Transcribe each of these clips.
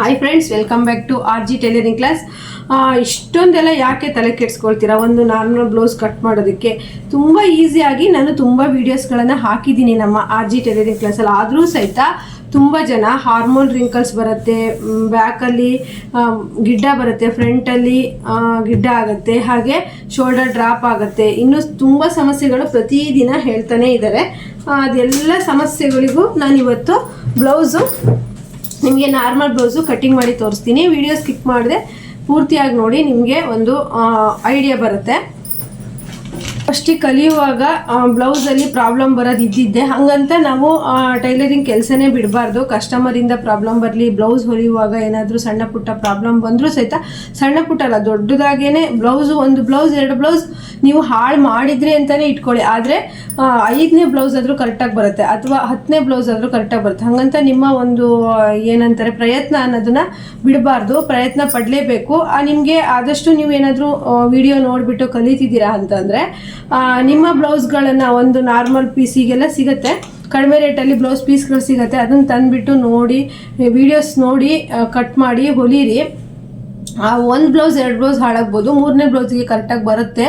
Hi friends welcome back to R G tailoring class ಇಷ್ಟೊಂದೆಲ್ಲ ಯಾಕೆ ತಲೆ ಕೆಡ್ಸ್ಕೊಳ್ತೀರಾ? ಒಂದು ನಾರ್ಮಲ್ ಬ್ಲೌಸ್ ಕಟ್ ಮಾಡೋದಕ್ಕೆ ತುಂಬ ಈಸಿಯಾಗಿ ನಾನು ತುಂಬ ವೀಡಿಯೋಸ್ಗಳನ್ನು ಹಾಕಿದ್ದೀನಿ ನಮ್ಮ ಆರ್ ಜಿ ಟೈಲರಿಂಗ್ ಕ್ಲಾಸಲ್ಲಿ ಆದರೂ ಸಹಿತ ತುಂಬ ಜನ ಹಾರ್ಮೋನ್ ರಿಂಕಲ್ಸ್ ಬರುತ್ತೆ ಬ್ಯಾಕಲ್ಲಿ ಗಿಡ್ಡ ಬರುತ್ತೆ ಫ್ರಂಟಲ್ಲಿ ಗಿಡ್ಡ ಆಗುತ್ತೆ, ಹಾಗೆ ಶೋಲ್ಡರ್ ಡ್ರಾಪ್ ಆಗುತ್ತೆ. ಇನ್ನು ತುಂಬ ಸಮಸ್ಯೆಗಳು ಪ್ರತಿದಿನ ಹೇಳ್ತಾನೆ ಇದ್ದಾರೆ ಅದೆಲ್ಲ ಸಮಸ್ಯೆಗಳಿಗೂ ನಾನು ಇವತ್ತು ಬ್ಲೌಸು ನಿಮಗೆ ನಾರ್ಮಲ್ ಬ್ಲೌಸು ಕಟ್ಟಿಂಗ್ ಮಾಡಿ ತೋರಿಸ್ತೀನಿ. ವಿಡಿಯೋ ಸ್ಕಿಪ್ ಮಾಡಿದೆ, ಪೂರ್ತಿಯಾಗಿ ನೋಡಿ ನಿಮಗೆ ಒಂದು ಐಡಿಯಾ ಬರುತ್ತೆ. ಫಸ್ಟಿಗೆ ಕಲಿಯುವಾಗ ಬ್ಲೌಸಲ್ಲಿ ಪ್ರಾಬ್ಲಮ್ ಬರೋದು ಇದ್ದಿದ್ದೆ ಹಾಗಂತ ನಾವು ಟೈಲರಿಂಗ್ ಕೆಲಸನೇ ಬಿಡಬಾರ್ದು. ಕಸ್ಟಮರಿಂದ ಪ್ರಾಬ್ಲಮ್ ಬರಲಿ ಬ್ಲೌಸ್ ಹೊಲಿಯುವಾಗ ಏನಾದರೂ ಸಣ್ಣ ಪುಟ್ಟ ಪ್ರಾಬ್ಲಮ್ ಬಂದರೂ ಸಹಿತ ಸಣ್ಣ ಪುಟ್ಟ ಅಲ್ಲ, ದೊಡ್ಡದಾಗೇನೆ ಬ್ಲೌಸು ಒಂದು ಬ್ಲೌಸ್ ಎರಡು ಬ್ಲೌಸ್ ನೀವು ಹಾಳು ಮಾಡಿದ್ರೆ ಅಂತಲೇ ಇಟ್ಕೊಳ್ಳಿ. ಆದರೆ ಐದನೇ ಬ್ಲೌಸ್ ಆದರೂ ಕರೆಕ್ಟಾಗಿ ಬರುತ್ತೆ, ಅಥವಾ ಹತ್ತನೇ ಬ್ಲೌಸ್ ಆದರೂ ಕರೆಕ್ಟಾಗಿ ಬರುತ್ತೆ. ಹಾಗಂತ ನಿಮ್ಮ ಒಂದು, ಏನಂತಾರೆ, ಪ್ರಯತ್ನ ಅನ್ನೋದನ್ನ ಬಿಡಬಾರ್ದು. ಪ್ರಯತ್ನ ಪಡಲೇಬೇಕು. ನಿಮಗೆ ಆದಷ್ಟು ನೀವು ಏನಾದರೂ ವಿಡಿಯೋ ನೋಡಿಬಿಟ್ಟು ಕಲಿತಿದ್ದೀರಾ ಅಂತಂದರೆ ನಿಮ್ಮ ಬ್ಲೌಸ್ಗಳನ್ನು ಒಂದು ನಾರ್ಮಲ್ ಪೀಸಿಗೆಲ್ಲ ಸಿಗುತ್ತೆ. ಕಡಿಮೆ ರೇಟಲ್ಲಿ ಬ್ಲೌಸ್ ಪೀಸ್ಗಳು ಸಿಗುತ್ತೆ. ಅದನ್ನು ತಂದುಬಿಟ್ಟು ನೋಡಿ ವಿಡಿಯೋಸ್ ನೋಡಿ ಕಟ್ ಮಾಡಿ, ಹೊಲೀರಿ. ಆ, ಒಂದು ಬ್ಲೌಸ್ ಎರಡು ಬ್ಲೌಸ್ ಹಾಳಾಗ್ಬೋದು. ಮೂರನೇ ಬ್ಲೌಸ್ಗೆ ಕರೆಕ್ಟಾಗಿ ಬರುತ್ತೆ.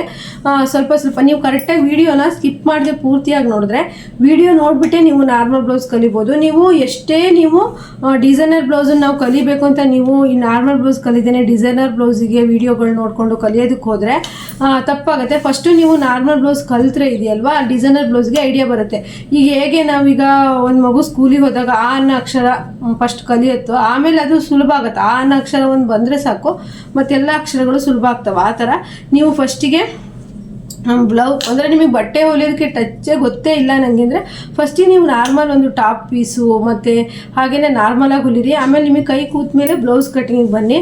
ಸ್ವಲ್ಪ ಸ್ವಲ್ಪ, ನೀವು ಕರೆಕ್ಟಾಗಿ ವಿಡಿಯೋನ ಸ್ಕಿಪ್ ಮಾಡದೆ ಪೂರ್ತಿಯಾಗಿ ನೋಡಿದ್ರೆ ವಿಡಿಯೋ ನೋಡಿಬಿಟ್ಟೆ ನೀವು ನಾರ್ಮಲ್ ಬ್ಲೌಸ್ ಕಲಿಬೋದು. ನೀವು ಎಷ್ಟೇ ನೀವು ಡಿಸೈನರ್ ಬ್ಲೌಸನ್ನು ನಾವು ಕಲಿಬೇಕು ಅಂತ ನೀವು ಈ ನಾರ್ಮಲ್ ಬ್ಲೌಸ್ ಕಲಿದೇನೆ ಡಿಸೈನರ್ ಬ್ಲೌಸಿಗೆ ವಿಡಿಯೋಗಳು ನೋಡಿಕೊಂಡು ಕಲಿಯೋದಕ್ಕೆ ಹೋದರೆ ತಪ್ಪಾಗುತ್ತೆ. ಫಸ್ಟು ನೀವು ನಾರ್ಮಲ್ ಬ್ಲೌಸ್ ಕಲಿತ್ರೆ ಇದೆಯಲ್ವಾ? ಡಿಸೈನರ್ ಬ್ಲೌಸ್ಗೆ ಐಡಿಯಾ ಬರುತ್ತೆ. ಈಗ ಹೇಗೆ ನಾವೀಗ ಒಂದು ಮಗು ಸ್ಕೂಲಿಗೆ ಹೋದಾಗ ಆ ಅನ್ನ ಅಕ್ಷರ ಫಸ್ಟ್ ಕಲಿಯುತ್ತೋ, ಆಮೇಲೆ ಅದು ಸುಲಭ ಆಗುತ್ತೆ. ಆ ಅನ್ನ ಅಕ್ಷರ ಒಂದು ಬಂದರೆ ಸಾಕು. ಮತ್ತೆಲ್ಲ ಅಕ್ಷರಗಳು ಸುಲಭ ಆಗ್ತವೆ. ಆ ಥರ ನೀವು ಫಸ್ಟಿಗೆ ಬ್ಲೌ ಅಂದರೆ ನಿಮಗೆ ಬಟ್ಟೆ ಹೊಲಿಯೋದಕ್ಕೆ ಟಚ್ಚೇ ಗೊತ್ತೇ ಇಲ್ಲ ನನಗೆ ಅಂದರೆ ಫಸ್ಟಿಗೆ ನೀವು ನಾರ್ಮಲ್ ಒಂದು ಟಾಪ್ ಪೀಸು ಮತ್ತು ಹಾಗೆಯೇ ನಾರ್ಮಲಾಗಿ ಹೊಲಿರಿ. ಆಮೇಲೆ ನಿಮಗೆ ಕೈ ಕೂತ ಮೇಲೆ ಬ್ಲೌಸ್ ಕಟ್ಟಿಂಗ್ ಬನ್ನಿ.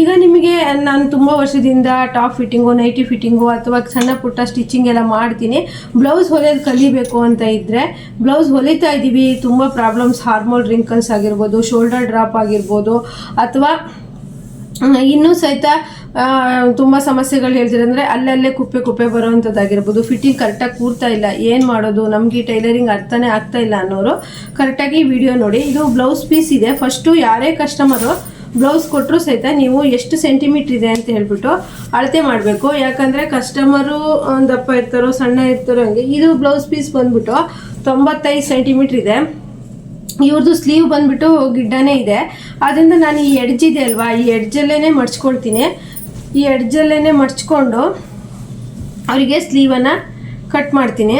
ಈಗ ನಿಮಗೆ ನಾನು ತುಂಬ ವರ್ಷದಿಂದ ಟಾಪ್ ಫಿಟ್ಟಿಂಗು ನೈಟಿ ಫಿಟ್ಟಿಂಗು ಅಥವಾ ಸಣ್ಣ ಪುಟ್ಟ ಸ್ಟಿಚಿಂಗ್ ಎಲ್ಲ ಮಾಡ್ತೀನಿ. ಬ್ಲೌಸ್ ಹೊಲಿಯೋದು ಕಲಿಬೇಕು ಅಂತ ಇದ್ದರೆ ಬ್ಲೌಸ್ ಹೊಲಿತಾ ಇದ್ದೀವಿ ತುಂಬ ಪ್ರಾಬ್ಲಮ್ಸ್ ಹಾರ್ಮೋಲ್ ರಿಂಕಲ್ಸ್ ಆಗಿರ್ಬೋದು ಶೋಲ್ಡರ್ ಡ್ರಾಪ್ ಆಗಿರ್ಬೋದು ಅಥವಾ ಇನ್ನೂ ಸಹಿತ ತುಂಬ ಸಮಸ್ಯೆಗಳು ಹೇಳ್ತಾರೆ ಅಂದರೆ ಅಲ್ಲಲ್ಲೇ ಕುಪ್ಪೆ ಕುಪ್ಪೆ ಬರೋವಂಥದ್ದಾಗಿರ್ಬೋದು ಫಿಟ್ಟಿಂಗ್ ಕರೆಕ್ಟಾಗಿ ಕೂರ್ತಾ ಇಲ್ಲ. ಏನು ಮಾಡೋದು? ನಮಗೆ ಟೈಲರಿಂಗ್ ಅರ್ಥನೇ ಆಗ್ತಾ ಇಲ್ಲ ಅನ್ನೋರು ಕರೆಕ್ಟಾಗಿ ವಿಡಿಯೋ ನೋಡಿ. ಇದು ಬ್ಲೌಸ್ ಪೀಸ್ ಇದೆ. ಫಸ್ಟು ಯಾರೇ ಕಸ್ಟಮರು ಬ್ಲೌಸ್ ಕೊಟ್ಟರು ಸಹಿತ ನೀವು ಎಷ್ಟು ಸೆಂಟಿಮೀಟ್ರ್ ಇದೆ ಅಂತ ಹೇಳ್ಬಿಟ್ಟು ಅಳತೆ ಮಾಡಬೇಕು. ಯಾಕಂದರೆ ಕಸ್ಟಮರು ಒಂದಪ್ಪ ಇರ್ತಾರೋ, ಸಣ್ಣ ಇರ್ತಾರೋ ಹಂಗೆ, ಇದು ಬ್ಲೌಸ್ ಪೀಸ್ ಬಂದ್ಬಿಟ್ಟು ತೊಂಬತ್ತೈದು ಸೆಂಟಿಮೀಟ್ರ್ ಇದೆ. ಇವ್ರದ್ದು ಸ್ಲೀವ್ ಬಂದ್ಬಿಟ್ಟು ಗಿಡ್ಡನೇ ಇದೆ. ಅದರಿಂದ ನಾನು ಈ ಎಡ್ಜ್ ಇದೆ ಅಲ್ವಾ? ಈ ಎಡ್ಜಲ್ಲೇ ಮಡ್ಚ್ಕೊಳ್ತೀನಿ. ಈ ಎಡ್ಜಲ್ಲೇ ಮಡ್ಚ್ಕೊಂಡು ಅವರಿಗೆ ಸ್ಲೀವನ್ನು ಕಟ್ ಮಾಡ್ತೀನಿ.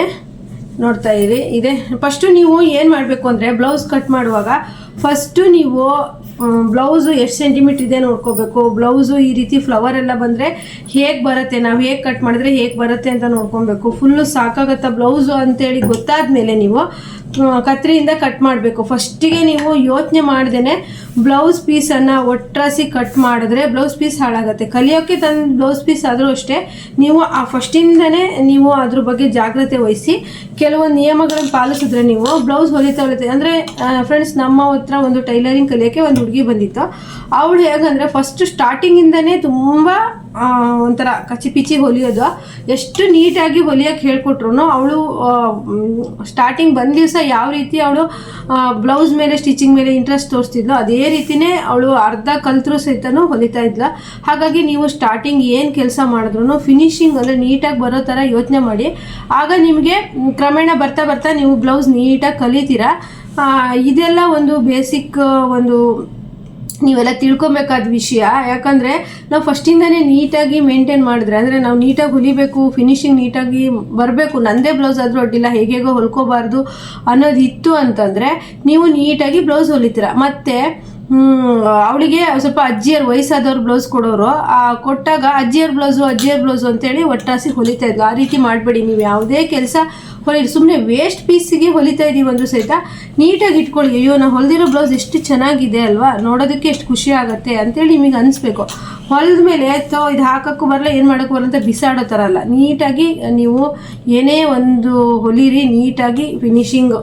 ನೋಡ್ತಾ ಇರಿ, ಇದೆ. ಫಸ್ಟು ನೀವು ಏನು ಮಾಡಬೇಕು ಅಂದರೆ ಬ್ಲೌಸ್ ಕಟ್ ಮಾಡುವಾಗ ಫಸ್ಟು ನೀವು ಬ್ಲೌಸು ಎಷ್ಟು ಸೆಂಟಿಮೀಟ್ರ್ ಇದೆ ನೋಡ್ಕೋಬೇಕು. ಬ್ಲೌಸು ಈ ರೀತಿ ಫ್ಲವರ್ ಎಲ್ಲ ಬಂದರೆ ಹೇಗೆ ಬರುತ್ತೆ? ನಾವು ಹೇಗೆ ಕಟ್ ಮಾಡಿದ್ರೆ ಹೇಗೆ ಬರುತ್ತೆ ಅಂತ ನೋಡ್ಕೊಬೇಕು. ಫುಲ್ಲು ಸಾಕಾಗತ್ತಾ ಬ್ಲೌಸು ಅಂತೇಳಿ ಗೊತ್ತಾದ ಮೇಲೆ ನೀವು ಕತ್ರಿಯಿಂದ ಕಟ್ ಮಾಡಬೇಕು. ಫಸ್ಟಿಗೆ ನೀವು ಯೋಚನೆ ಮಾಡ್ದೇ ಬ್ಲೌಸ್ ಪೀಸನ್ನು ಒಟ್ರಾಸಿ ಕಟ್ ಮಾಡಿದ್ರೆ ಬ್ಲೌಸ್ ಪೀಸ್ ಹಾಳಾಗುತ್ತೆ. ಕಲಿಯೋಕ್ಕೆ ತಂದು ಬ್ಲೌಸ್ ಪೀಸ್ ಆದರೂ ಅಷ್ಟೇ ನೀವು ಆ ಫಸ್ಟಿಂದನೇ ನೀವು ಅದ್ರ ಬಗ್ಗೆ ಜಾಗ್ರತೆ ವಹಿಸಿ ಕೆಲವೊಂದು ನಿಯಮಗಳನ್ನು ಪಾಲಿಸಿದ್ರೆ ನೀವು ಬ್ಲೌಸ್ ಹೊಲಿತಾ ಹೊಲಿತಾ ಅಂದರೆ ಫ್ರೆಂಡ್ಸ್ ನಮ್ಮ ಹತ್ರ ಒಂದು ಟೈಲರಿಂಗ್ ಕಲಿಯೋಕ್ಕೆ ಒಂದು ಹುಡುಗಿ ಬಂದಿತ್ತು. ಅವಳು ಹೇಗಂದರೆ ಫಸ್ಟ್ ಸ್ಟಾರ್ಟಿಂಗಿಂದನೇ ತುಂಬ ಒಂಥರ ಕಚ್ಚಿ ಪಿಚಿ ಹೊಲಿಯೋದು. ಎಷ್ಟು ನೀಟಾಗಿ ಹೊಲಿಯೋಕ್ಕೆ ಹೇಳ್ಕೊಟ್ರು ಅವಳು ಸ್ಟಾರ್ಟಿಂಗ್ ಬಂದ ದಿವಸ ಯಾವ ರೀತಿ ಅವಳು ಬ್ಲೌಸ್ ಮೇಲೆ ಸ್ಟಿಚಿಂಗ್ ಮೇಲೆ ಇಂಟ್ರೆಸ್ಟ್ ತೋರಿಸ್ತಿದ್ಲು ಅದೇ ರೀತಿನೇ ಅವಳು ಅರ್ಧ ಕಲ್ತರೂ ಸಹಿತನೂ ಹೊಲಿತಾ ಇದ್ಲ. ಹಾಗಾಗಿ ನೀವು ಸ್ಟಾರ್ಟಿಂಗ್ ಏನು ಕೆಲಸ ಮಾಡಿದ್ರು ಫಿನಿಶಿಂಗ್ ಅಂದರೆ ನೀಟಾಗಿ ಬರೋ ಥರ ಯೋಚನೆ ಮಾಡಿ. ಆಗ ನಿಮಗೆ ಕ್ರಮೇಣ ಬರ್ತಾ ಬರ್ತಾ ನೀವು ಬ್ಲೌಸ್ ನೀಟಾಗಿ ಕಲಿತೀರಾ? ಇದೆಲ್ಲ ಒಂದು ಬೇಸಿಕ್ ಒಂದು ನೀವೆಲ್ಲ ತಿಳ್ಕೊಬೇಕಾದ ವಿಷಯ. ಯಾಕಂದರೆ ನಾವು ಫಸ್ಟಿಂದನೇ ನೀಟಾಗಿ ಮೇಂಟೈನ್ ಮಾಡಿದ್ರೆ, ಅಂದರೆ ನಾವು ನೀಟಾಗಿ ಹೊಲಿಬೇಕು ಫಿನಿಶಿಂಗ್ ನೀಟಾಗಿ ಬರಬೇಕು, ನಂದೇ ಬ್ಲೌಸ್ ಆದರೂ ಅಡ್ಡಿಲ್ಲ, ಹೇಗೇಗೋ ಹೊಲ್ಕೋಬಾರ್ದು ಅನ್ನೋದು ಇತ್ತು ಅಂತಂದರೆ, ನೀವು ನೀಟಾಗಿ ಬ್ಲೌಸ್ ಹೊಲಿತೀರ. ಮತ್ತು ಅವಳಿಗೆ ಸ್ವಲ್ಪ ಅಜ್ಜಿಯರ್ ವಯಸ್ಸಾದವ್ರು ಬ್ಲೌಸ್ ಕೊಡೋರು. ಆ, ಕೊಟ್ಟಾಗ ಅಜ್ಜಿಯರ್ ಬ್ಲೌಸು ಅಜ್ಜಿಯರ್ ಬ್ಲೌಸು ಅಂತೇಳಿ ಒಟ್ಟಾಸಿ ಹೊಲಿತಾ ಇದ್ಲು. ಆ ರೀತಿ ಮಾಡಬೇಡಿ, ನೀವು ಯಾವುದೇ ಕೆಲಸ ಹೊಲಿ ಸುಮ್ಮನೆ ವೇಸ್ಟ್ ಪೀಸಿಗೆ ಹೊಲಿತಾ ಇದೀವಿ ಅಂದರೂ ಸಹಿತ ನೀಟಾಗಿ ಇಟ್ಕೊಳ್ಳಿ ಅಯ್ಯೋ ನಾವು ಹೊಲಿದಿರೋ ಬ್ಲೌಸ್ ಎಷ್ಟು ಚೆನ್ನಾಗಿದೆ ಅಲ್ವಾ? ನೋಡೋದಕ್ಕೆ ಎಷ್ಟು ಖುಷಿ ಆಗುತ್ತೆ ಅಂತೇಳಿ ನಿಮಗೆ ಅನಿಸ್ಬೇಕು. ಹೊಲಿದ ಮೇಲೆ ತೋ, ಇದು ಹಾಕೋಕ್ಕೂ ಬರಲ್ಲ, ಏನು ಮಾಡೋಕ್ಕೂ ಬರಲ್ಲ ಅಂತ ಬಿಸಾಡೋ ಥರ ಅಲ್ಲ. ನೀಟಾಗಿ ನೀವು ಏನೇ ಒಂದು ಹೊಲಿರಿ, ನೀಟಾಗಿ ಫಿನಿಶಿಂಗ್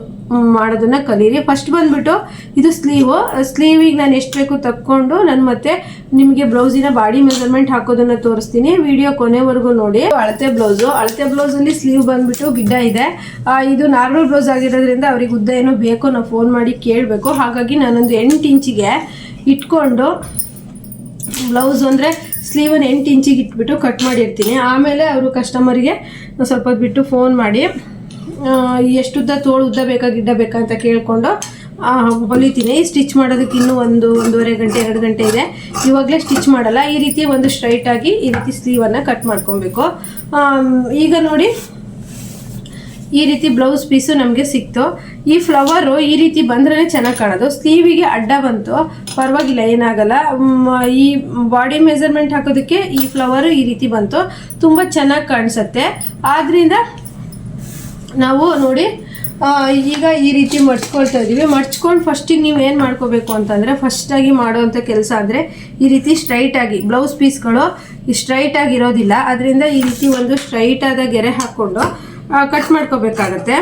ಮಾಡೋದನ್ನ ಕಲೀರಿ. ಫಸ್ಟ್ ಬಂದ್ಬಿಟ್ಟು ಇದು ಸ್ಲೀವು ಸ್ಲೀವಿಗೆ ನಾನು ಎಷ್ಟು ಬೇಕು ತಕ್ಕೊಂಡು ನಾನು ಮತ್ತೆ ನಿಮಗೆ ಬ್ಲೌಸಿನ ಬಾಡಿ ಮೆಜರ್ಮೆಂಟ್ ಹಾಕೋದನ್ನ ತೋರಿಸ್ತೀನಿ. ವಿಡಿಯೋ ಕೊನೆವರೆಗೂ ನೋಡಿ. ಅಳತೆ ಬ್ಲೌಸು. ಅಳತೆ ಬ್ಲೌಸಲ್ಲಿ ಸ್ಲೀವ್ ಬಂದ್ಬಿಟ್ಟು ಗಿಡ್ಡ ಇದೆ. ಇದು ನಾರ್ಮಲ್ ಬ್ಲೌಸ್ ಆಗಿರೋದ್ರಿಂದ ಅವ್ರಿಗೆ ಉದ್ದ ಏನೋ ಬೇಕೋ ನಾವು ಫೋನ್ ಮಾಡಿ ಕೇಳಬೇಕು. ಹಾಗಾಗಿ ನಾನೊಂದು ಎಂಟು ಇಂಚಿಗೆ ಇಟ್ಕೊಂಡು ಬ್ಲೌಸ್ ಅಂದರೆ ಸ್ಲೀವನ್ನು ಎಂಟು ಇಂಚಿಗೆ ಇಟ್ಬಿಟ್ಟು ಕಟ್ ಮಾಡಿರ್ತೀನಿ. ಆಮೇಲೆ ಅವರು ಕಸ್ಟಮರಿಗೆ ಸ್ವಲ್ಪ ಬಿಟ್ಟು ಫೋನ್ ಮಾಡಿ. ಎಷ್ಟುದ್ದ ತೋಳು ಉದ್ದ ಬೇಕಾ ಗಿಡ್ಡ ಬೇಕಾ ಅಂತ ಕೇಳಿಕೊಂಡು ಹೊಲಿತೀನಿ. ಸ್ಟಿಚ್ ಮಾಡೋದಕ್ಕೆ ಇನ್ನೂ ಒಂದು ಒಂದೂವರೆ ಗಂಟೆ, ಎರಡು ಗಂಟೆ ಇದೆ. ಇವಾಗಲೇ ಸ್ಟಿಚ್ ಮಾಡಲ್ಲ. ಈ ರೀತಿ ಒಂದು ಸ್ಟ್ರೈಟಾಗಿ ಈ ರೀತಿ ಸ್ಲೀವನ್ನು ಕಟ್ ಮಾಡ್ಕೊಬೇಕು. ಈಗ ನೋಡಿ, ಈ ರೀತಿ ಬ್ಲೌಸ್ ಪೀಸು ನಮಗೆ ಸಿಕ್ತು. ಈ ಫ್ಲವರು ಈ ರೀತಿ ಬಂದ್ರೇ ಚೆನ್ನಾಗಿ ಕಾಣೋದು. ಸ್ಲೀವಿಗೆ ಅಡ್ಡ ಬಂತು. ಪರವಾಗಿಲ್ಲ, ಏನಾಗಲ್ಲ. ಈ ಬಾಡಿ ಮೆಜರ್ಮೆಂಟ್ ಹಾಕೋದಕ್ಕೆ ಈ ಫ್ಲವರು ಈ ರೀತಿ ಬಂತು. ತುಂಬ ಚೆನ್ನಾಗಿ ಕಾಣಿಸುತ್ತೆ. ಆದ್ರಿಂದ ನಾವು ನೋಡಿ ಈಗ ಈ ರೀತಿ ಮಡ್ಚ್ಕೊಳ್ತಾ ಇದ್ದೀವಿ. ಮಡ್ಚ್ಕೊಂಡು ಫಸ್ಟಿಗೆ ನೀವು ಏನು ಮಾಡ್ಕೋಬೇಕು ಅಂತಂದರೆ ಫಸ್ಟಾಗಿ ಮಾಡೋವಂಥ ಕೆಲಸ ಅಂದರೆ ಈ ರೀತಿ ಸ್ಟ್ರೈಟಾಗಿ ಬ್ಲೌಸ್ ಪೀಸ್ಗಳು ಸ್ಟ್ರೈಟಾಗಿ ಇರೋದಿಲ್ಲ. ಅದರಿಂದ ಈ ರೀತಿ ಒಂದು ಸ್ಟ್ರೈಟಾದ ಗೆರೆ ಹಾಕ್ಕೊಂಡು ಕಟ್ ಮಾಡ್ಕೋಬೇಕಾಗತ್ತೆ.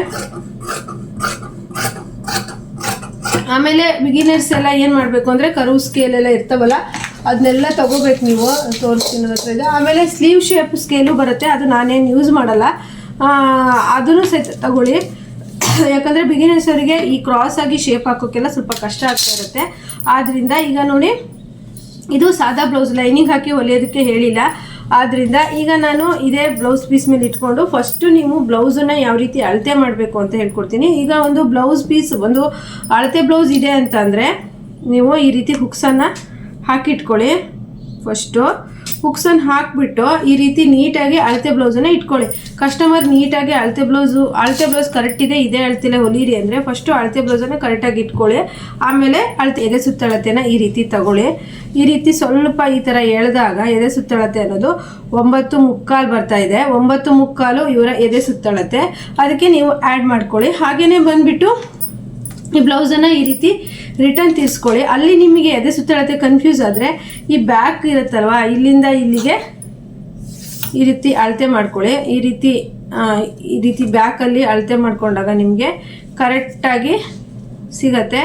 ಆಮೇಲೆ ಬಿಗಿನರ್ಸ್ ಎಲ್ಲ ಏನು ಮಾಡಬೇಕು ಅಂದರೆ, ಕರು ಸ್ಕೇಲ್ ಎಲ್ಲ ಇರ್ತಾವಲ್ಲ ಅದನ್ನೆಲ್ಲ ತಗೋಬೇಕು ನೀವು. ತೋರಿಸ್ತೀನಿ ಆಮೇಲೆ ಸ್ಲೀವ್ ಶೇಪ್ ಸ್ಕೇಲು ಬರುತ್ತೆ. ಅದು ನಾನೇನು ಯೂಸ್ ಮಾಡಲ್ಲ. ಅದನ್ನು ಸಹಿತ ತಗೊಳ್ಳಿ. ಯಾಕಂದರೆ ಬಿಗಿನರ್ಸ್ ಅವರಿಗೆ ಈ ಕ್ರಾಸ್ ಆಗಿ ಶೇಪ್ ಹಾಕೋಕ್ಕೆಲ್ಲ ಸ್ವಲ್ಪ ಕಷ್ಟ ಆಗ್ತಾ ಇರುತ್ತೆ. ಆದ್ದರಿಂದ ಈಗ ನೋಡಿ, ಇದು ಸಾದಾ ಬ್ಲೌಸ್ ಲೈನಿಂಗ್ ಹಾಕಿ ಹೊಲಿಯೋದಕ್ಕೆ ಹೇಳಿಲ್ಲ. ಆದ್ದರಿಂದ ಈಗ ನಾನು ಇದೇ ಬ್ಲೌಸ್ ಪೀಸ್ ಮೇಲೆ ಇಟ್ಕೊಂಡು ಫಸ್ಟು ನೀವು ಬ್ಲೌಸನ್ನು ಯಾವ ರೀತಿ ಅಳತೆ ಮಾಡಬೇಕು ಅಂತ ಹೇಳ್ಕೊಡ್ತೀನಿ. ಈಗ ಒಂದು ಬ್ಲೌಸ್ ಪೀಸ್ ಒಂದು ಅಳತೆ ಬ್ಲೌಸ್ ಇದೆ ಅಂತಂದರೆ ನೀವು ಈ ರೀತಿ ಹುಕ್ಸನ್ನು ಹಾಕಿಟ್ಕೊಳ್ಳಿ. ಫಸ್ಟು ಹುಕ್ಸನ್ನು ಹಾಕ್ಬಿಟ್ಟು ಈ ರೀತಿ ನೀಟಾಗಿ ಅಳತೆ ಬ್ಲೌಸನ್ನು ಇಟ್ಕೊಳ್ಳಿ. ಕಸ್ಟಮರ್ ನೀಟಾಗಿ ಅಳತೆ ಬ್ಲೌಸು ಅಳತೆ ಬ್ಲೌಸ್ ಕರೆಕ್ಟ್ ಇದೆ, ಇದೇ ಅಳತೆಲೆ ಹೊಲೀರಿ ಅಂದರೆ ಫಸ್ಟು ಅಳತೆ ಬ್ಲೌಸನ್ನು ಕರೆಕ್ಟಾಗಿ ಇಟ್ಕೊಳ್ಳಿ. ಆಮೇಲೆ ಅಳತೆ ಎದೆ ಸುತ್ತಳತೆನ ಈ ರೀತಿ ತಗೊಳ್ಳಿ. ಈ ರೀತಿ ಸ್ವಲ್ಪ ಈ ಥರ ಎಳೆದಾಗ ಎದೆ ಸುತ್ತಳತೆ ಅನ್ನೋದು ಒಂಬತ್ತು ಮುಕ್ಕಾಲು ಬರ್ತಾ ಇದೆ. ಒಂಬತ್ತು ಮುಕ್ಕಾಲು ಇವರ ಎದೆ ಸುತ್ತಳತೆ. ಅದಕ್ಕೆ ನೀವು ಆ್ಯಡ್ ಮಾಡ್ಕೊಳ್ಳಿ. ಹಾಗೆಯೇ ಬಂದುಬಿಟ್ಟು ಈ ಬ್ಲೌಸನ್ನು ಈ ರೀತಿ ರಿಟರ್ನ್ ತೀರಿಸ್ಕೊಳ್ಳಿ. ಅಲ್ಲಿ ನಿಮಗೆ ಎದೆ ಸುತ್ತಳತೆ ಕನ್ಫ್ಯೂಸ್ ಆದರೆ ಈ ಬ್ಯಾಕ್ ಇರುತ್ತಲ್ವಾ, ಇಲ್ಲಿಂದ ಇಲ್ಲಿಗೆ ಈ ರೀತಿ ಅಳತೆ ಮಾಡ್ಕೊಳ್ಳಿ. ಈ ರೀತಿ ಈ ರೀತಿ ಬ್ಯಾಕಲ್ಲಿ ಅಳತೆ ಮಾಡಿಕೊಂಡಾಗ ನಿಮಗೆ ಕರೆಕ್ಟಾಗಿ ಸಿಗತ್ತೆ.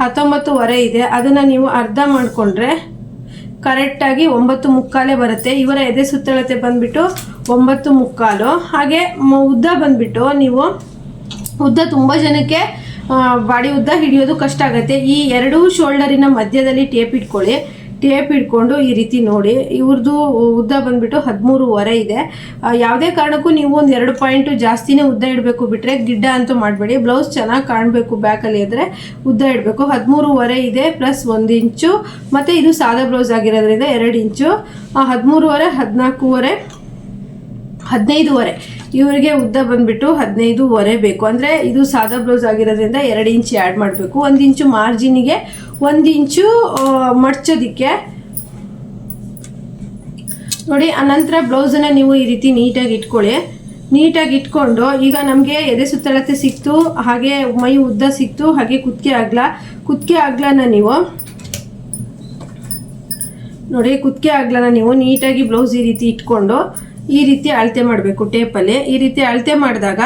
ಹತ್ತೊಂಬತ್ತುವರೆ ಇದೆ. ಅದನ್ನು ನೀವು ಅರ್ಧ ಮಾಡಿಕೊಂಡ್ರೆ ಕರೆಕ್ಟಾಗಿ ಒಂಬತ್ತು ಮುಕ್ಕಾಲೇ ಬರುತ್ತೆ. ಇವರ ಎದೆ ಸುತ್ತಳತೆ ಬಂದ್ಬಿಟ್ಟು ಒಂಬತ್ತು ಮುಕ್ಕಾಲು. ಹಾಗೆ ಉದ್ದ ಬಂದುಬಿಟ್ಟು ನೀವು, ಉದ್ದ ತುಂಬ ಜನಕ್ಕೆ ಬಾಡಿ ಉದ್ದ ಹಿಡಿಯೋದು ಕಷ್ಟ ಆಗುತ್ತೆ. ಈ ಎರಡೂ ಶೋಲ್ಡರಿನ ಮಧ್ಯದಲ್ಲಿ ಟೇಪ್ ಇಟ್ಕೊಳ್ಳಿ. ಟೇಪ್ ಇಟ್ಕೊಂಡು ಈ ರೀತಿ ನೋಡಿ. ಇವ್ರದ್ದು ಉದ್ದ ಬಂದ್ಬಿಟ್ಟು ಹದಿಮೂರುವರೆ ಇದೆ. ಯಾವುದೇ ಕಾರಣಕ್ಕೂ ನೀವು ಒಂದು ಎರಡು ಪಾಯಿಂಟು ಜಾಸ್ತಿನೇ ಉದ್ದ ಇಡಬೇಕು. ಬಿಟ್ಟರೆ ಗಿಡ್ಡ ಅಂತೂ ಮಾಡಬೇಡಿ. ಬ್ಲೌಸ್ ಚೆನ್ನಾಗಿ ಕಾಣಬೇಕು ಬ್ಯಾಕಲ್ಲಿ ಇದ್ದರೆ ಉದ್ದ ಇಡಬೇಕು. ಹದಿಮೂರುವರೆ ಇದೆ ಪ್ಲಸ್ ಒಂದು ಇಂಚು. ಮತ್ತು ಇದು ಸಾದಾ ಬ್ಲೌಸ್ ಆಗಿರೋದ್ರಿಂದ ಎರಡು ಇಂಚು. ಹದಿಮೂರುವರೆ ಹದಿನಾಲ್ಕೂವರೆ ಹದಿನೈದುವರೆ. ಇವರಿಗೆ ಉದ್ದ ಬಂದ್ಬಿಟ್ಟು ಹದಿನೈದುವರೆ ಬೇಕು. ಅಂದರೆ ಇದು ಸಾದಾ ಬ್ಲೌಸ್ ಆಗಿರೋದ್ರಿಂದ ಎರಡು ಇಂಚು ಆ್ಯಡ್ ಮಾಡಬೇಕು. ಒಂದು ಇಂಚು ಮಾರ್ಜಿನಿಗೆ ಒಂದು ಇಂಚು ಮಡ್ಚೋದಕ್ಕೆ. ನೋಡಿ, ಅನಂತರ ಬ್ಲೌಸನ್ನು ನೀವು ಈ ರೀತಿ ನೀಟಾಗಿ ಇಟ್ಕೊಳ್ಳಿ. ನೀಟಾಗಿ ಇಟ್ಕೊಂಡು, ಈಗ ನಮಗೆ ಎದೆ ಸುತ್ತಳತೆ ಸಿಕ್ತು, ಹಾಗೆ ಮೈ ಉದ್ದ ಸಿಕ್ತು, ಹಾಗೆ ಕುತ್ತಿಗೆ ಆಗ್ಲ. ಕುತ್ತಿಗೆ ಆಗ್ಲನ ನೀವು, ನೋಡಿ, ಕುತ್ತಿಗೆ ಆಗ್ಲನ ನೀವು ನೀಟಾಗಿ ಬ್ಲೌಸ್ ಈ ರೀತಿ ಇಟ್ಕೊಂಡು ಈ ರೀತಿ ಅಳತೆ ಮಾಡಬೇಕು ಟೇಪಲ್ಲಿ. ಈ ರೀತಿ ಅಳತೆ ಮಾಡಿದಾಗ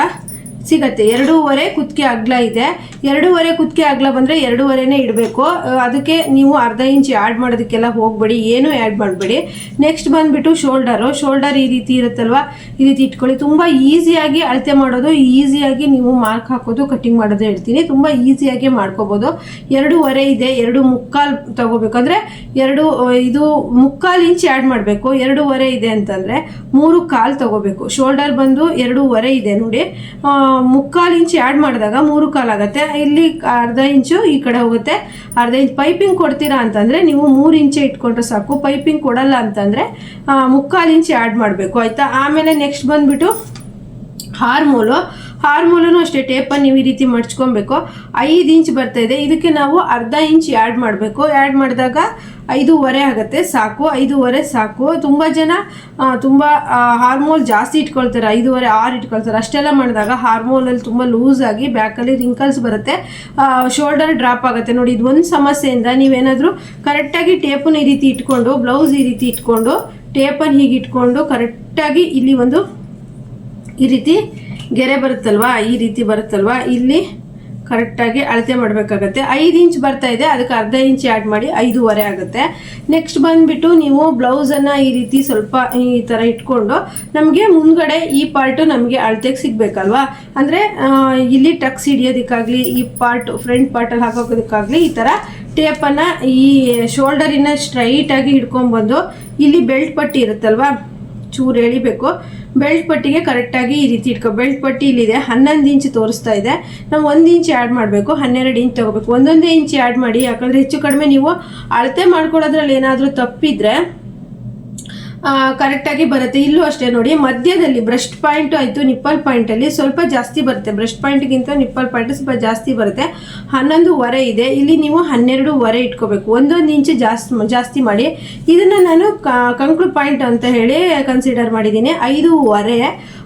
ಸಿಗತ್ತೆ. ಎರಡೂವರೆ ಕುತ್ತಿಗೆ ಅಗ್ಲ ಇದೆ. ಎರಡೂವರೆ ಕುತ್ತಿಗೆ ಅಗ್ಲ ಬಂದರೆ ಎರಡೂವರೆನೇ ಇಡಬೇಕು. ಅದಕ್ಕೆ ನೀವು ಅರ್ಧ ಇಂಚ್ ಆ್ಯಡ್ ಮಾಡೋದಕ್ಕೆಲ್ಲ ಹೋಗಬೇಡಿ. ಏನೂ ಆ್ಯಡ್ ಮಾಡಬೇಡಿ. ನೆಕ್ಸ್ಟ್ ಬಂದುಬಿಟ್ಟು ಶೋಲ್ಡರು. ಶೋಲ್ಡರ್ ಈ ರೀತಿ ಇರುತ್ತಲ್ವ? ಈ ರೀತಿ ಇಟ್ಕೊಳ್ಳಿ. ತುಂಬ ಈಸಿಯಾಗಿ ಅಳತೆ ಮಾಡೋದು, ಈಸಿಯಾಗಿ ನೀವು ಮಾರ್ಕ್ ಹಾಕೋದು ಕಟ್ಟಿಂಗ್ ಮಾಡೋದು ಹೇಳ್ತೀನಿ. ತುಂಬ ಈಸಿಯಾಗಿ ಮಾಡ್ಕೋಬೋದು. ಎರಡೂವರೆ ಇದೆ. ಎರಡು ಮುಕ್ಕಾಲು ತಗೋಬೇಕಂದ್ರೆ ಎರಡು ಇದು ಮುಕ್ಕಾಲು ಇಂಚ್ ಆ್ಯಡ್ ಮಾಡಬೇಕು. ಎರಡೂವರೆ ಇದೆ ಅಂತಂದರೆ ಮೂರು ಕಾಲು ತಗೋಬೇಕು. ಶೋಲ್ಡರ್ ಬಂದು ಎರಡೂವರೆ ಇದೆ ನೋಡಿ. ಮುಕ್ಕಾಲು ಇಂಚ್ ಆ್ಯಡ್ ಮಾಡಿದಾಗ ಮೂರು ಕಾಲು ಆಗುತ್ತೆ. ಇಲ್ಲಿ ಅರ್ಧ ಇಂಚು ಈ ಕಡೆ ಹೋಗುತ್ತೆ. ಅರ್ಧ ಇಂಚ್ ಪೈಪಿಂಗ್ ಕೊಡ್ತೀರಾ ಅಂತಂದರೆ ನೀವು ಮೂರು ಇಂಚೆ ಇಟ್ಕೊಂಡ್ರೆ ಸಾಕು. ಪೈಪಿಂಗ್ ಕೊಡಲ್ಲ ಅಂತಂದರೆ ಮುಕ್ಕಾಲು ಇಂಚ್ ಆ್ಯಡ್ ಮಾಡಬೇಕು. ಆಯಿತಾ? ಆಮೇಲೆ ನೆಕ್ಸ್ಟ್ ಬಂದುಬಿಟ್ಟು ಹಾರ್ಮೋಲು ಹಾರ್ಮೋಲನು ಅಷ್ಟೇ ಟೇಪನ್ನು ನೀವು ಈ ರೀತಿ ಮಡ್ಚ್ಕೊಬೇಕು. ಐದು ಇಂಚ್ ಬರ್ತಾ ಇದೆ. ಇದಕ್ಕೆ ನಾವು ಅರ್ಧ ಇಂಚ್ ಆ್ಯಡ್ ಮಾಡಬೇಕು. ಆ್ಯಡ್ ಮಾಡಿದಾಗ ಐದೂವರೆ ಆಗುತ್ತೆ. ಸಾಕು. ಐದೂವರೆ ಸಾಕು. ತುಂಬ ಜನ ತುಂಬ ಹಾರ್ಮೋಲ್ ಜಾಸ್ತಿ ಇಟ್ಕೊಳ್ತಾರೆ. ಐದೂವರೆ, ಆರು ಇಟ್ಕೊಳ್ತಾರೆ. ಅಷ್ಟೆಲ್ಲ ಮಾಡಿದಾಗ ಹಾರ್ಮೋಲಲ್ಲಿ ತುಂಬ ಲೂಸ್ ಆಗಿ ಬ್ಯಾಕಲ್ಲಿ ರಿಂಕಲ್ಸ್ ಬರುತ್ತೆ. ಶೋಲ್ಡರ್ ಡ್ರಾಪ್ ಆಗುತ್ತೆ. ನೋಡಿ, ಇದು ಒಂದು ಸಮಸ್ಯೆಯಿಂದ ನೀವೇನಾದರೂ ಕರೆಕ್ಟಾಗಿ ಟೇಪನ್ನು ಈ ರೀತಿ ಇಟ್ಕೊಂಡು ಬ್ಲೌಸ್ ಈ ರೀತಿ ಇಟ್ಕೊಂಡು ಟೇಪನ್ನು ಹೀಗೆ ಇಟ್ಕೊಂಡು ಕರೆಕ್ಟಾಗಿ ಇಲ್ಲಿ ಒಂದು ಈ ರೀತಿ ಗೆರೆ ಬರುತ್ತಲ್ವಾ? ಈ ರೀತಿ ಬರುತ್ತಲ್ವಾ? ಇಲ್ಲಿ ಕರೆಕ್ಟಾಗಿ ಅಳತೆ ಮಾಡಬೇಕಾಗತ್ತೆ. ಐದು ಇಂಚ್ ಬರ್ತಾ ಇದೆ. ಅದಕ್ಕೆ ಅರ್ಧ ಇಂಚ್ ಆ್ಯಡ್ ಮಾಡಿ ಐದೂವರೆ ಆಗುತ್ತೆ. ನೆಕ್ಸ್ಟ್ ಬಂದುಬಿಟ್ಟು ನೀವು ಬ್ಲೌಸನ್ನು ಈ ರೀತಿ ಸ್ವಲ್ಪ ಈ ಥರ ಇಟ್ಕೊಂಡು ನಮಗೆ ಮುಂದ್ಗಡೆ ಈ ಪಾರ್ಟು ನಮಗೆ ಅಳತೆಗೆ ಸಿಗಬೇಕಲ್ವಾ? ಅಂದರೆ ಇಲ್ಲಿ ಟಕ್ಸ್ ಹಿಡಿಯೋದಕ್ಕಾಗಲಿ, ಈ ಪಾರ್ಟ್ ಫ್ರಂಟ್ ಪಾರ್ಟಲ್ಲಿ ಹಾಕೋದಕ್ಕಾಗಲಿ ಈ ಥರ ಟೇಪನ್ನು ಈ ಶೋಲ್ಡರಿನ ಸ್ಟ್ರೈಟಾಗಿ ಹಿಡ್ಕೊಂಬಂದು ಇಲ್ಲಿ ಬೆಲ್ಟ್ ಪಟ್ಟಿ ಇರುತ್ತಲ್ವಾ? ಚೂರು ಎಳಿಬೇಕು. ಬೆಲ್ಟ್ ಪಟ್ಟಿಗೆ ಕರೆಕ್ಟಾಗಿ ಈ ರೀತಿ ಇಟ್ಕೋ ಬೆಲ್ಟ್ ಪಟ್ಟಿ ಇಲ್ಲಿದೆ. ಹನ್ನೊಂದು ಇಂಚ್ ತೋರಿಸ್ತಾ ಇದೆ. ನಾವು ಒಂದು ಇಂಚ್ ಆ್ಯಡ್ ಮಾಡಬೇಕು. ಹನ್ನೆರಡು ಇಂಚ್ ತೊಗೋಬೇಕು. ಒಂದೊಂದೇ ಇಂಚ್ ಆ್ಯಡ್ ಮಾಡಿ, ಯಾಕಂದರೆ ಹೆಚ್ಚು ಕಡಿಮೆ ನೀವು ಅಳತೆ ಮಾಡ್ಕೊಳ್ಳೋದ್ರಲ್ಲಿ ಏನಾದರೂ ತಪ್ಪಿದ್ರೆ ಕರೆಕ್ಟಾಗಿ ಬರುತ್ತೆ. ಇಲ್ಲೂ ಅಷ್ಟೇ ನೋಡಿ, ಮಧ್ಯದಲ್ಲಿ ಬ್ರಸ್ಟ್ ಪಾಯಿಂಟ್ ಆಯಿತು ನಿಪ್ಪಲ್ ಪಾಯಿಂಟಲ್ಲಿ ಸ್ವಲ್ಪ ಜಾಸ್ತಿ ಬರುತ್ತೆ. ಬ್ರಸ್ಟ್ ಪಾಯಿಂಟ್ಗಿಂತ ನಿಪ್ಪಲ್ ಪಾಯಿಂಟ್ ಸ್ವಲ್ಪ ಜಾಸ್ತಿ ಬರುತ್ತೆ. ಹನ್ನೊಂದುವರೆ ಇದೆ. ಇಲ್ಲಿ ನೀವು ಹನ್ನೆರಡೂವರೆ ಇಟ್ಕೋಬೇಕು. ಒಂದೊಂದು ಇಂಚು ಜಾಸ್ತಿ ಜಾಸ್ತಿ ಮಾಡಿ. ಇದನ್ನು ನಾನು ಕಂಕ್ಳು ಪಾಯಿಂಟ್ ಅಂತ ಹೇಳಿ ಕನ್ಸಿಡರ್ ಮಾಡಿದ್ದೀನಿ. ಐದೂವರೆ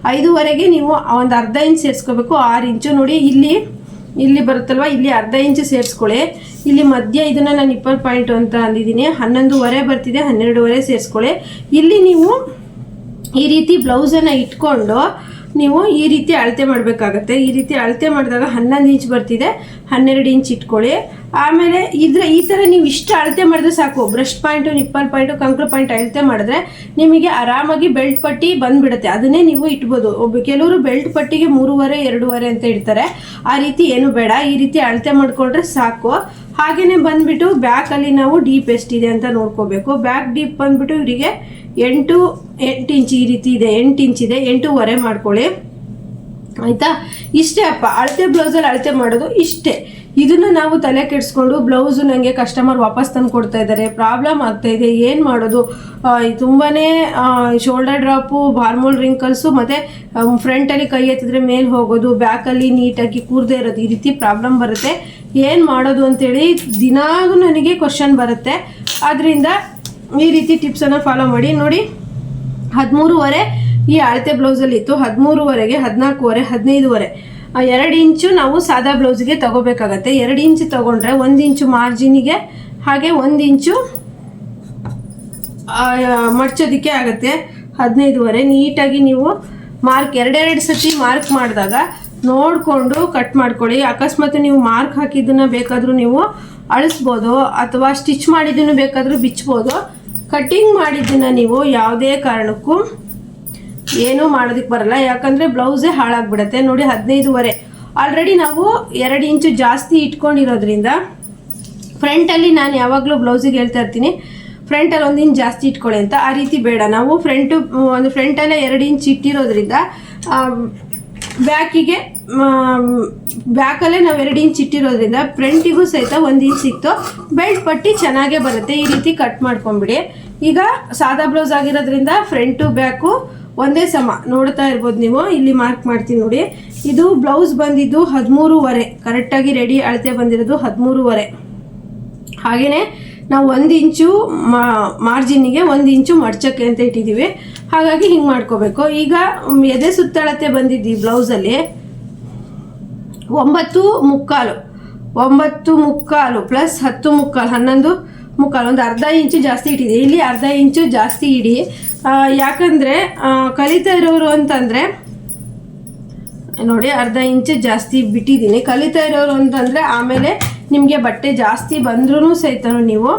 ಐದೂವರೆಗೆ ನೀವು ಒಂದು ಅರ್ಧ ಇಂಚ್ ಸೇರಿಸ್ಕೋಬೇಕು. ಆರು ಇಂಚು ನೋಡಿ, ಇಲ್ಲಿ ಇಲ್ಲಿ ಬರುತ್ತಲ್ವ? ಇಲ್ಲಿ ಅರ್ಧ ಇಂಚು ಸೇರಿಸ್ಕೊಳ್ಳಿ. ಇಲ್ಲಿ ಮಧ್ಯ ಇದನ್ನ ನಾನು ಇಪ್ಪತ್ತು ಪಾಯಿಂಟ್ ಅಂತ ಅಂದಿದ್ದೀನಿ. ಹನ್ನೊಂದುವರೆ ಬರ್ತಿದೆ, ಹನ್ನೆರಡುವರೆ ಸೇರಿಸ್ಕೊಳ್ಳಿ ಇಲ್ಲಿ ನೀವು ಈ ರೀತಿ ಬ್ಲೌಸನ್ನು ಇಟ್ಕೊಂಡು ನೀವು ಈ ರೀತಿ ಅಳತೆ ಮಾಡಬೇಕಾಗತ್ತೆ. ಈ ರೀತಿ ಅಳತೆ ಮಾಡಿದಾಗ ಹನ್ನೊಂದು ಇಂಚ್ ಬರ್ತಿದೆ, ಹನ್ನೆರಡು ಇಂಚ್ ಇಟ್ಕೊಳ್ಳಿ. ಆಮೇಲೆ ಇದ್ರ ಈ ಥರ ನೀವು ಇಷ್ಟು ಅಳತೆ ಮಾಡಿದ್ರೆ ಸಾಕು. ಬ್ರಷ್ ಪಾಯಿಂಟು, ನಿಪ್ಪಲ್ ಪಾಯಿಂಟು, ಕಂಕ್ರು ಪಾಯಿಂಟ್ ಅಳತೆ ಮಾಡಿದ್ರೆ ನಿಮಗೆ ಆರಾಮಾಗಿ ಬೆಲ್ಟ್ ಪಟ್ಟಿ ಬಂದ್ಬಿಡುತ್ತೆ. ಅದನ್ನೇ ನೀವು ಇಟ್ಬೋದು. ಒಬ್ಬ ಕೆಲವರು ಬೆಲ್ಟ್ ಪಟ್ಟಿಗೆ ಮೂರುವರೆ, ಎರಡೂವರೆ ಅಂತ ಇಡ್ತಾರೆ. ಆ ರೀತಿ ಏನು ಬೇಡ. ಈ ರೀತಿ ಅಳತೆ ಮಾಡ್ಕೊಂಡ್ರೆ ಸಾಕು. ಹಾಗೆಯೇ ಬಂದ್ಬಿಟ್ಟು ಬ್ಯಾಕಲ್ಲಿ ನಾವು ಡೀಪ್ ಎಷ್ಟಿದೆ ಅಂತ ನೋಡ್ಕೋಬೇಕು. ಬ್ಯಾಕ್ ಡೀಪ್ ಬಂದ್ಬಿಟ್ಟು ಇವರಿಗೆ ಎಂಟು ಎಂಟು ಇಂಚ್ ಈ ರೀತಿ ಇದೆ, ಎಂಟು ಇಂಚ್ ಇದೆ, ಎಂಟೂವರೆ ಮಾಡ್ಕೊಳ್ಳಿ. ಆಯ್ತಾ? ಇಷ್ಟೇ ಅಪ್ಪ, ಅಳತೆ ಬ್ಲೌಸಲ್ಲಿ ಅಳತೆ ಮಾಡೋದು ಇಷ್ಟೇ. ಇದನ್ನು ನಾವು ತಲೆ ಕೆಡಿಸ್ಕೊಂಡು ಬ್ಲೌಸು ನನಗೆ ಕಸ್ಟಮರ್ ವಾಪಸ್ ತಂದು ಕೊಡ್ತಾ ಇದ್ದಾರೆ. ಪ್ರಾಬ್ಲಮ್ ಆಗ್ತಾ ಇದೆ, ಏನು ಮಾಡೋದು? ತುಂಬಾ ಶೋಲ್ಡರ್ ಡ್ರಾಪು ಬಾರ್ಮೋಲ್ ರಿಂಕಲ್ಸು ಮತ್ತು ಫ್ರಂಟಲ್ಲಿ ಕೈ ಎತ್ತಿದ್ರೆ ಮೇಲೆ ಹೋಗೋದು ಬ್ಯಾಕಲ್ಲಿ ನೀಟಾಗಿ ಕೂರದೇ ಇರೋದು ಈ ರೀತಿ ಪ್ರಾಬ್ಲಮ್ ಬರುತ್ತೆ. ಏನು ಮಾಡೋದು ಅಂತೇಳಿ ದಿನಾಗೂ ನನಗೆ ಕ್ವಶನ್ ಬರುತ್ತೆ. ಆದ್ದರಿಂದ ಈ ರೀತಿ ಟಿಪ್ಸನ್ನು ಫಾಲೋ ಮಾಡಿ. ನೋಡಿ, ಹದಿಮೂರುವರೆ ಈ ಅಳತೆ ಬ್ಲೌಸಲ್ಲಿ ಇತ್ತು. ಹದಿಮೂರುವರೆಗೆ, ಹದಿನಾಲ್ಕುವರೆ, ಹದಿನೈದುವರೆ. ಎರಡು ಇಂಚು ನಾವು ಸಾದಾ ಬ್ಲೌಸ್ಗೆ ತಗೋಬೇಕಾಗತ್ತೆ. ಎರಡು ಇಂಚು ತಗೊಂಡ್ರೆ ಒಂದು ಇಂಚು ಮಾರ್ಜಿನಿಗೆ ಹಾಗೆ ಒಂದು ಇಂಚು ಮಡ್ಚೋದಕ್ಕೆ ಆಗುತ್ತೆ. ಹದಿನೈದುವರೆ, ನೀಟಾಗಿ ನೀವು ಮಾರ್ಕ್ ಎರಡೆರಡು ಸತಿ ಮಾರ್ಕ್ ಮಾಡಿದಾಗ ನೋಡಿಕೊಂಡು ಕಟ್ ಮಾಡ್ಕೊಳ್ಳಿ. ಅಕಸ್ಮಾತ್ ನೀವು ಮಾರ್ಕ್ ಹಾಕಿದ್ದನ್ನ ಬೇಕಾದರೂ ನೀವು ಅಳಿಸ್ಬೋದು ಅಥವಾ ಸ್ಟಿಚ್ ಮಾಡಿದ್ದನ್ನು ಬೇಕಾದರೂ ಬಿಚ್ಬೋದು. ಕಟ್ಟಿಂಗ್ ಮಾಡಿದ್ದನ್ನ ನೀವು ಯಾವುದೇ ಕಾರಣಕ್ಕೂ ಏನೂ ಮಾಡೋದಕ್ಕೆ ಬರಲ್ಲ. ಯಾಕಂದರೆ ಬ್ಲೌಸೇ ಹಾಳಾಗ್ಬಿಡತ್ತೆ. ನೋಡಿ ಹದಿನೈದುವರೆ. ಆಲ್ರೆಡಿ ನಾವು ಎರಡು ಇಂಚು ಜಾಸ್ತಿ ಇಟ್ಕೊಂಡಿರೋದ್ರಿಂದ ಫ್ರಂಟಲ್ಲಿ ನಾನು ಯಾವಾಗಲೂ ಬ್ಲೌಸಿಗೆ ಹೇಳ್ತಾ ಇರ್ತೀನಿ. ಫ್ರಂಟಲ್ಲಿ ಒಂದು ಇಂಚ್ ಜಾಸ್ತಿ ಇಟ್ಕೊಳ್ಳಿ ಅಂತ. ಆ ರೀತಿ ಬೇಡ. ನಾವು ಫ್ರಂಟು ಒಂದು ಫ್ರಂಟಲ್ಲೇ ಎರಡು ಇಂಚು ಇಟ್ಟಿರೋದ್ರಿಂದ ಬ್ಯಾಕಿಗೆ ಬ್ಯಾಕಲ್ಲೇ ನಾವು ಎರಡು ಇಂಚ್ ಇಟ್ಟಿರೋದ್ರಿಂದ ಫ್ರಂಟಿಗೂ ಸಹಿತ ಒಂದು ಇಂಚ್ ಸಿಕ್ತು. ಬೆಲ್ಟ್ ಪಟ್ಟಿ ಚೆನ್ನಾಗೇ ಬರುತ್ತೆ, ಈ ರೀತಿ ಕಟ್ ಮಾಡ್ಕೊಂಬಿಡಿ ಈಗ ಸಾದಾ ಬ್ಲೌಸ್ ಆಗಿರೋದ್ರಿಂದ ಫ್ರಂಟು ಬ್ಯಾಕು ಒಂದೇ ಸಮ. ನೋಡ್ತಾ ಇರ್ಬೋದು ನೀವು, ಇಲ್ಲಿ ಮಾರ್ಕ್ ಮಾಡ್ತೀನಿ ನೋಡಿ. ಇದು ಬ್ಲೌಸ್ ಬಂದಿದ್ದು ಹದಿಮೂರುವರೆ. ಕರೆಕ್ಟಾಗಿ ರೆಡಿ ಅಳತೆ ಬಂದಿರೋದು ಹದಿಮೂರುವರೆ. ಹಾಗೆಯೇ ನಾವು ಒಂದು ಇಂಚು ಮಾರ್ಜಿನ್ನಿಗೆ ಒಂದು ಇಂಚು ಮಡ್ಚಕ್ಕೆ ಅಂತ ಇಟ್ಟಿದ್ದೀವಿ ಹಾಗಾಗಿ ಹಿಂಗೆ ಮಾಡ್ಕೋಬೇಕು. ಈಗ ಎದೆ ಸುತ್ತಳತೆ ಬಂದಿದ್ದು ಬ್ಲೌಸಲ್ಲಿ ಒಂಬತ್ತು ಮುಕ್ಕಾಲು. ಒಂಬತ್ತು ಮುಕ್ಕಾಲು ಪ್ಲಸ್ ಹತ್ತು ಮುಕ್ಕಾಲು, ಹನ್ನೊಂದು ಮುಕ್ಕಾಲು, ಒಂದು ಅರ್ಧ ಇಂಚು ಜಾಸ್ತಿ ಇಟ್ಟಿದೆ ಇಲ್ಲಿ ಅರ್ಧ ಇಂಚು ಜಾಸ್ತಿ ಇಡಿ. ಯಾಕಂದರೆ ಕಲಿತಾ ಇರೋರು ಅಂತಂದರೆ, ನೋಡಿ, ಅರ್ಧ ಇಂಚು ಜಾಸ್ತಿ ಬಿಟ್ಟಿದ್ದೀನಿ. ಕಲಿತಾ ಇರೋರು ಅಂತಂದರೆ, ಆಮೇಲೆ ನಿಮಗೆ ಬಟ್ಟೆ ಜಾಸ್ತಿ ಬಂದ್ರೂ ಸಹಿತ ನೀವು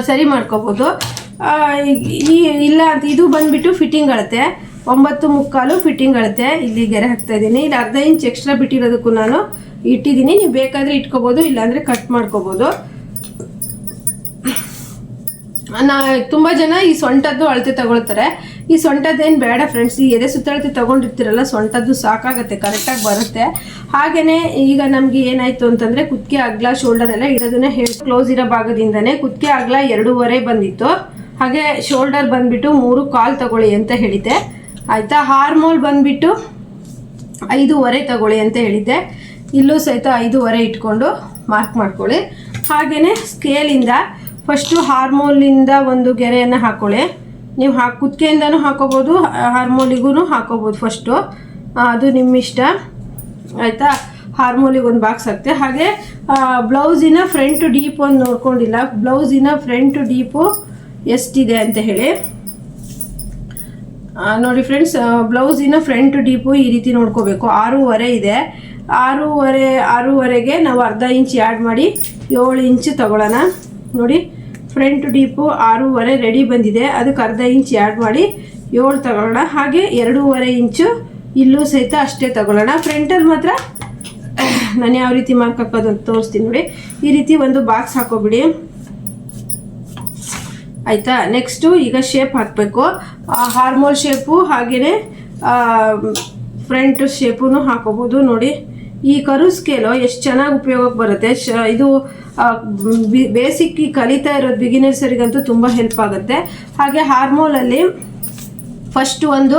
ಸರಿ ಮಾಡ್ಕೋಬೋದು. ಈ, ಇಲ್ಲ ಅಂತ, ಇದು ಬಂದುಬಿಟ್ಟು ಫಿಟ್ಟಿಂಗ್ ಅಳತೆ. ಒಂಬತ್ತು ಮುಕ್ಕಾಲು ಫಿಟ್ಟಿಂಗ್ ಅಳತೆ. ಇಲ್ಲಿ ಗೆರೆ ಹಾಕ್ತಾ ಇದ್ದೀನಿ. ಇಲ್ಲಿ ಅರ್ಧ ಇಂಚ್ ಎಕ್ಸ್ಟ್ರಾ ಬಿಟ್ಟಿರೋದಕ್ಕೂ ನಾನು ಇಟ್ಟಿದ್ದೀನಿ. ನೀವು ಬೇಕಾದರೆ ಇಟ್ಕೋಬೋದು, ಇಲ್ಲಾಂದರೆ ಕಟ್ ಮಾಡ್ಕೋಬೋದು. ನಾ, ತುಂಬ ಜನ ಈ ಸೊಂಟದ್ದು ಅಳತೆ ತಗೊಳ್ತಾರೆ. ಈ ಸೊಂಟದ್ದೇನು ಬೇಡ ಫ್ರೆಂಡ್ಸ್ ಈ ಎದೆ ಸುತ್ತಳತೆ ತಗೊಂಡಿರ್ತೀರಲ್ಲ, ಸೊಂಟದ್ದು ಸಾಕಾಗತ್ತೆ ಕರೆಕ್ಟಾಗಿ ಬರುತ್ತೆ. ಹಾಗೆಯೇ ಈಗ ನಮಗೆ ಏನಾಯಿತು ಅಂತಂದರೆ ಕುತ್ತಿಗೆ ಅಗ್ಲ ಶೋಲ್ಡರ್ ಎಲ್ಲ ಇಡೋದನ್ನ ಹೇಳಿ ಕ್ಲೋಸ್ ಇರೋ ಭಾಗದಿಂದನೇ ಕುತ್ತಿಗೆ ಅಗ್ಲ ಎರಡೂವರೆ ಬಂದಿತ್ತು. ಹಾಗೆ ಶೋಲ್ಡರ್ ಬಂದ್ಬಿಟ್ಟು ಮೂರು ಕಾಲ್ ತಗೊಳ್ಳಿ ಅಂತ ಹೇಳಿದ್ದೆ. ಆಯಿತಾ? ಹಾರ್ಮೋಲ್ ಬಂದ್ಬಿಟ್ಟು ಐದೂವರೆ ತಗೊಳ್ಳಿ ಅಂತ ಹೇಳಿದ್ದೆ. ಇಲ್ಲೂ ಸಹಿತ ಐದೂವರೆ ಇಟ್ಕೊಂಡು ಮಾರ್ಕ್ ಮಾಡ್ಕೊಳ್ಳಿ. ಹಾಗೆಯೇ ಸ್ಕೇಲಿಂದ ಫಸ್ಟು ಹಾರ್ಮೋಲಿಂದ ಒಂದು ಗೆರೆಯನ್ನು ಹಾಕೊಳ್ಳಿ. ನೀವು ಹಾಕಿ, ಕುತ್ತಿಗೆಯಿಂದನೂ ಹಾಕೋಬೋದು ಹಾರ್ಮೋಲಿಗೂ ಹಾಕೋಬೋದು ಫಸ್ಟು ಅದು ನಿಮ್ಮ ಇಷ್ಟ ಆಯಿತಾ? ಹಾರ್ಮೋಲಿಗೆ ಒಂದು ಬಾಕ್ಸ್ ಹಾಕ್ತೆ. ಹಾಗೆ ಬ್ಲೌಸಿನ ಫ್ರಂಟ್ ಡೀಪ್ ಒಂದು ನೋಡ್ಕೊಂಡಿಲ್ಲ. ಬ್ಲೌಸಿನ ಫ್ರಂಟ್ ಡೀಪು ಎಷ್ಟಿದೆ ಅಂತ ಹೇಳಿ. ನೋಡಿ ಫ್ರೆಂಡ್ಸ್ ಬ್ಲೌಸಿನ ಫ್ರಂಟ್ ಡೀಪು ಈ ರೀತಿ ನೋಡ್ಕೋಬೇಕು. ಆರೂವರೆ ಇದೆ. ಆರೂವರೆ, ಆರೂವರೆಗೆ ನಾವು ಅರ್ಧ ಇಂಚ್ ಆ್ಯಡ್ ಮಾಡಿ ಏಳು ಇಂಚ್ ತಗೊಳ್ಳೋಣ. ನೋಡಿ ಫ್ರಂಟ್ ಡೀಪು ಆರೂವರೆ ರೆಡಿ ಬಂದಿದೆ. ಅದಕ್ಕೆ ಅರ್ಧ ಇಂಚ್ ಆ್ಯಡ್ ಮಾಡಿ ಏಳು ತಗೊಳ್ಳೋಣ. ಹಾಗೆ ಎರಡೂವರೆ ಇಂಚು ಇಲ್ಲೂ ಸಹಿತ ಅಷ್ಟೇ ತಗೊಳ್ಳೋಣ. ಫ್ರಂಟಲ್ಲಿ ಮಾತ್ರ ನಾನು ಯಾವ ರೀತಿ ಮಾರ್ಕ್ ಹಾಕೋದು ಅಂತ ತೋರಿಸ್ತೀನಿ ನೋಡಿ. ಈ ರೀತಿ ಒಂದು ಬಾಕ್ಸ್ ಹಾಕೋಬಿಡಿ. ಆಯಿತಾ? ನೆಕ್ಸ್ಟು ಈಗ ಶೇಪ್ ಹಾಕಬೇಕು. ಹಾರ್ಮೋಲ್ ಶೇಪು ಹಾಗೆಯೇ ಫ್ರಂಟ್ ಶೇಪೂ ಹಾಕೋಬೋದು ನೋಡಿ. ಈ ಕರು ಸ್ಕೇಲು ಎಷ್ಟು ಚೆನ್ನಾಗಿ ಉಪಯೋಗಕ್ಕೆ ಬರುತ್ತೆ? ಶ, ಇದು ಬೇಸಿಕ್ ಕಲಿತಾ ಇರೋದು ಬಿಗಿನರ್ಸರಿಗಂತೂ ತುಂಬ ಹೆಲ್ಪ್ ಆಗುತ್ತೆ. ಹಾಗೆ ಹಾರ್ಮೋಲಲ್ಲಿ ಫಸ್ಟ್ ಒಂದು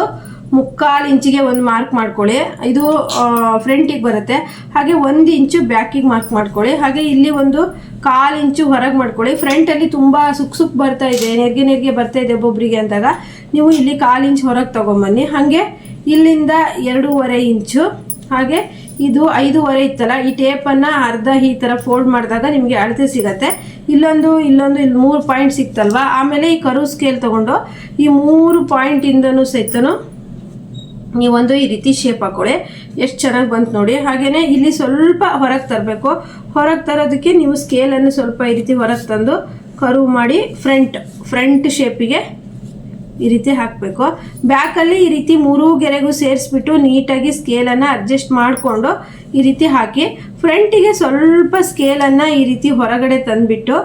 ಮುಕ್ಕಾಲು ಇಂಚಿಗೆ ಒಂದು ಮಾರ್ಕ್ ಮಾಡ್ಕೊಳ್ಳಿ. ಇದು ಫ್ರಂಟಿಗೆ ಬರುತ್ತೆ. ಹಾಗೆ ಒಂದು ಇಂಚು ಬ್ಯಾಕಿಗೆ ಮಾರ್ಕ್ ಮಾಡ್ಕೊಳ್ಳಿ. ಹಾಗೆ ಇಲ್ಲಿ ಒಂದು ಕಾಲು ಇಂಚು ಹೊರಗೆ ಮಾಡ್ಕೊಳ್ಳಿ. ಫ್ರಂಟಲ್ಲಿ ತುಂಬ ಸುಕ್ ಸುಕ್ ಬರ್ತಾ ಇದೆ. ನೆರಿಗೆ ನೆರಿಗೆ ಬರ್ತಾ ಇದೆ ಒಬ್ಬೊಬ್ಬರಿಗೆ ಅಂದಾಗ. ನೀವು ಇಲ್ಲಿ ಕಾಲು ಇಂಚು ಹೊರಗೆ ತೊಗೊಂಬನ್ನಿ. ಹಾಗೆ ಇಲ್ಲಿಂದ ಎರಡೂವರೆ ಇಂಚು. ಹಾಗೆ ಇದು ಐದೂವರೆ ಇತ್ತಲ್ಲ, ಈ ಟೇಪನ್ನು ಅರ್ಧ ಈ ಥರ ಫೋಲ್ಡ್ ಮಾಡಿದಾಗ ನಿಮಗೆ ಅಳತೆ ಸಿಗತ್ತೆ. ಇಲ್ಲೊಂದು ಇಲ್ಲೊಂದು ಇಲ್ಲಿ ಮೂರು ಪಾಯಿಂಟ್ ಸಿಕ್ತಲ್ವಾ? ಆಮೇಲೆ ಈ ಕರು ಸ್ಕೇಲ್ ತಗೊಂಡು ಈ ಮೂರು ಪಾಯಿಂಟಿಂದನೂ ಸಹಿತನು ನೀವೊಂದು ಈ ರೀತಿ ಶೇಪ್ ಹಾಕೊಳ್ಳಿ ಎಷ್ಟು ಚೆನ್ನಾಗಿ ಬಂತು ನೋಡಿ. ಹಾಗೆಯೇ ಇಲ್ಲಿ ಸ್ವಲ್ಪ ಹೊರಗೆ ತರಬೇಕು. ಹೊರಗೆ ತರೋದಕ್ಕೆ ನೀವು ಸ್ಕೇಲನ್ನು ಸ್ವಲ್ಪ ಈ ರೀತಿ ಹೊರಗೆ ತಂದು ಕರು ಮಾಡಿ ಫ್ರಂಟ್ ಫ್ರಂಟ್ ಶೇಪಿಗೆ ಈ ರೀತಿ ಹಾಕಬೇಕು. ಬ್ಯಾಕಲ್ಲಿ ಈ ರೀತಿ ಮೂರು ಗೆರೆಗೂ ಸೇರಿಸ್ಬಿಟ್ಟು ನೀಟಾಗಿ ಸ್ಕೇಲನ್ನು ಅಡ್ಜಸ್ಟ್ ಮಾಡಿಕೊಂಡು ಈ ರೀತಿ ಹಾಕಿ ಫ್ರಂಟಿಗೆ ಸ್ವಲ್ಪ ಸ್ಕೇಲನ್ನು ಈ ರೀತಿ ಹೊರಗಡೆ ತಂದುಬಿಟ್ಟು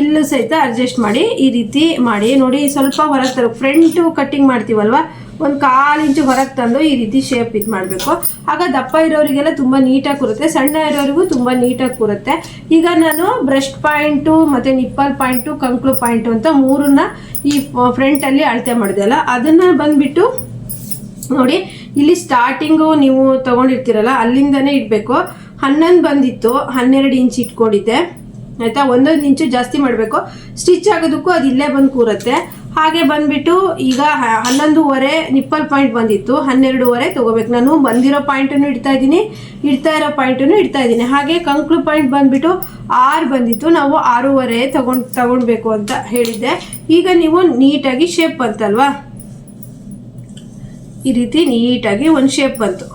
ಇಲ್ಲೂ ಸಹಿತ ಅಡ್ಜಸ್ಟ್ ಮಾಡಿ ಈ ರೀತಿ ಮಾಡಿ. ನೋಡಿ, ಸ್ವಲ್ಪ ಹೊರಗೆ ತರ ಫ್ರಂಟು ಕಟ್ಟಿಂಗ್ ಮಾಡ್ತೀವಲ್ವ? ಒಂದು ಕಾಲು ಇಂಚು ಹೊರಗೆ ತಂದು ಈ ರೀತಿ ಶೇಪ್ ಇದು ಮಾಡಬೇಕು. ಆಗ ದಪ್ಪ ಇರೋರಿಗೆಲ್ಲ ತುಂಬ ನೀಟಾಗಿ ಕೂರುತ್ತೆ, ಸಣ್ಣ ಇರೋರಿಗೂ ತುಂಬ ನೀಟಾಗಿ ಕೂರುತ್ತೆ. ಈಗ ನಾನು ಬ್ರೆಸ್ಟ್ ಪಾಯಿಂಟು ಮತ್ತು ನಿಪ್ಪಲ್ ಪಾಯಿಂಟು ಕಂಕ್ಳು ಪಾಯಿಂಟು ಅಂತ ಮೂರನ್ನ ಈ ಫ್ರಂಟಲ್ಲಿ ಅಳತೆ ಮಾಡಿದೆ ಅಲ್ಲ, ಅದನ್ನು ಬಂದುಬಿಟ್ಟು ನೋಡಿ, ಇಲ್ಲಿ ಸ್ಟಾರ್ಟಿಂಗು ನೀವು ತೊಗೊಂಡಿರ್ತೀರಲ್ಲ, ಅಲ್ಲಿಂದನೇ ಇಡಬೇಕು. ಹನ್ನೊಂದು ಬಂದಿತ್ತು, ಹನ್ನೆರಡು ಇಂಚ್ ಇಟ್ಕೊಂಡಿದ್ದೆ. ಆಯಿತಾ? ಒಂದೊಂದು ಇಂಚು ಜಾಸ್ತಿ ಮಾಡಬೇಕು. ಸ್ಟಿಚ್ ಆಗೋದಕ್ಕೂ ಅದು ಇಲ್ಲೇ ಬಂದು ಕೂರುತ್ತೆ. ಹಾಗೆ ಬಂದ್ಬಿಟ್ಟು ಈಗ ಹನ್ನೊಂದುವರೆ ನಿಪ್ಪಲ್ ಪಾಯಿಂಟ್ ಬಂದಿತ್ತು. ಹನ್ನೆರಡೂವರೆ ತಗೋಬೇಕು. ನಾನು ಬಂದಿರೋ ಪಾಯಿಂಟನ್ನು ಇಡ್ತಾ ಇದ್ದೀನಿ. ಇಡ್ತಾ ಇರೋ ಪಾಯಿಂಟನ್ನು ಇಡ್ತಾ ಇದ್ದೀನಿ. ಹಾಗೆ ಕಂಕ್ಳು ಪಾಯಿಂಟ್ ಬಂದ್ಬಿಟ್ಟು ಆರು ಬಂದಿತ್ತು. ನಾವು ಆರೂವರೆ ತಗೊಂಡು ತಗೊಳ್ಬೇಕು ಅಂತ ಹೇಳಿದ್ದೆ. ಈಗ ನೀವು ನೀಟಾಗಿ ಶೇಪ್ ಬಂತಲ್ವಾ? ಈ ರೀತಿ ನೀಟಾಗಿ ಒಂದು ಶೇಪ್ ಬಂತು.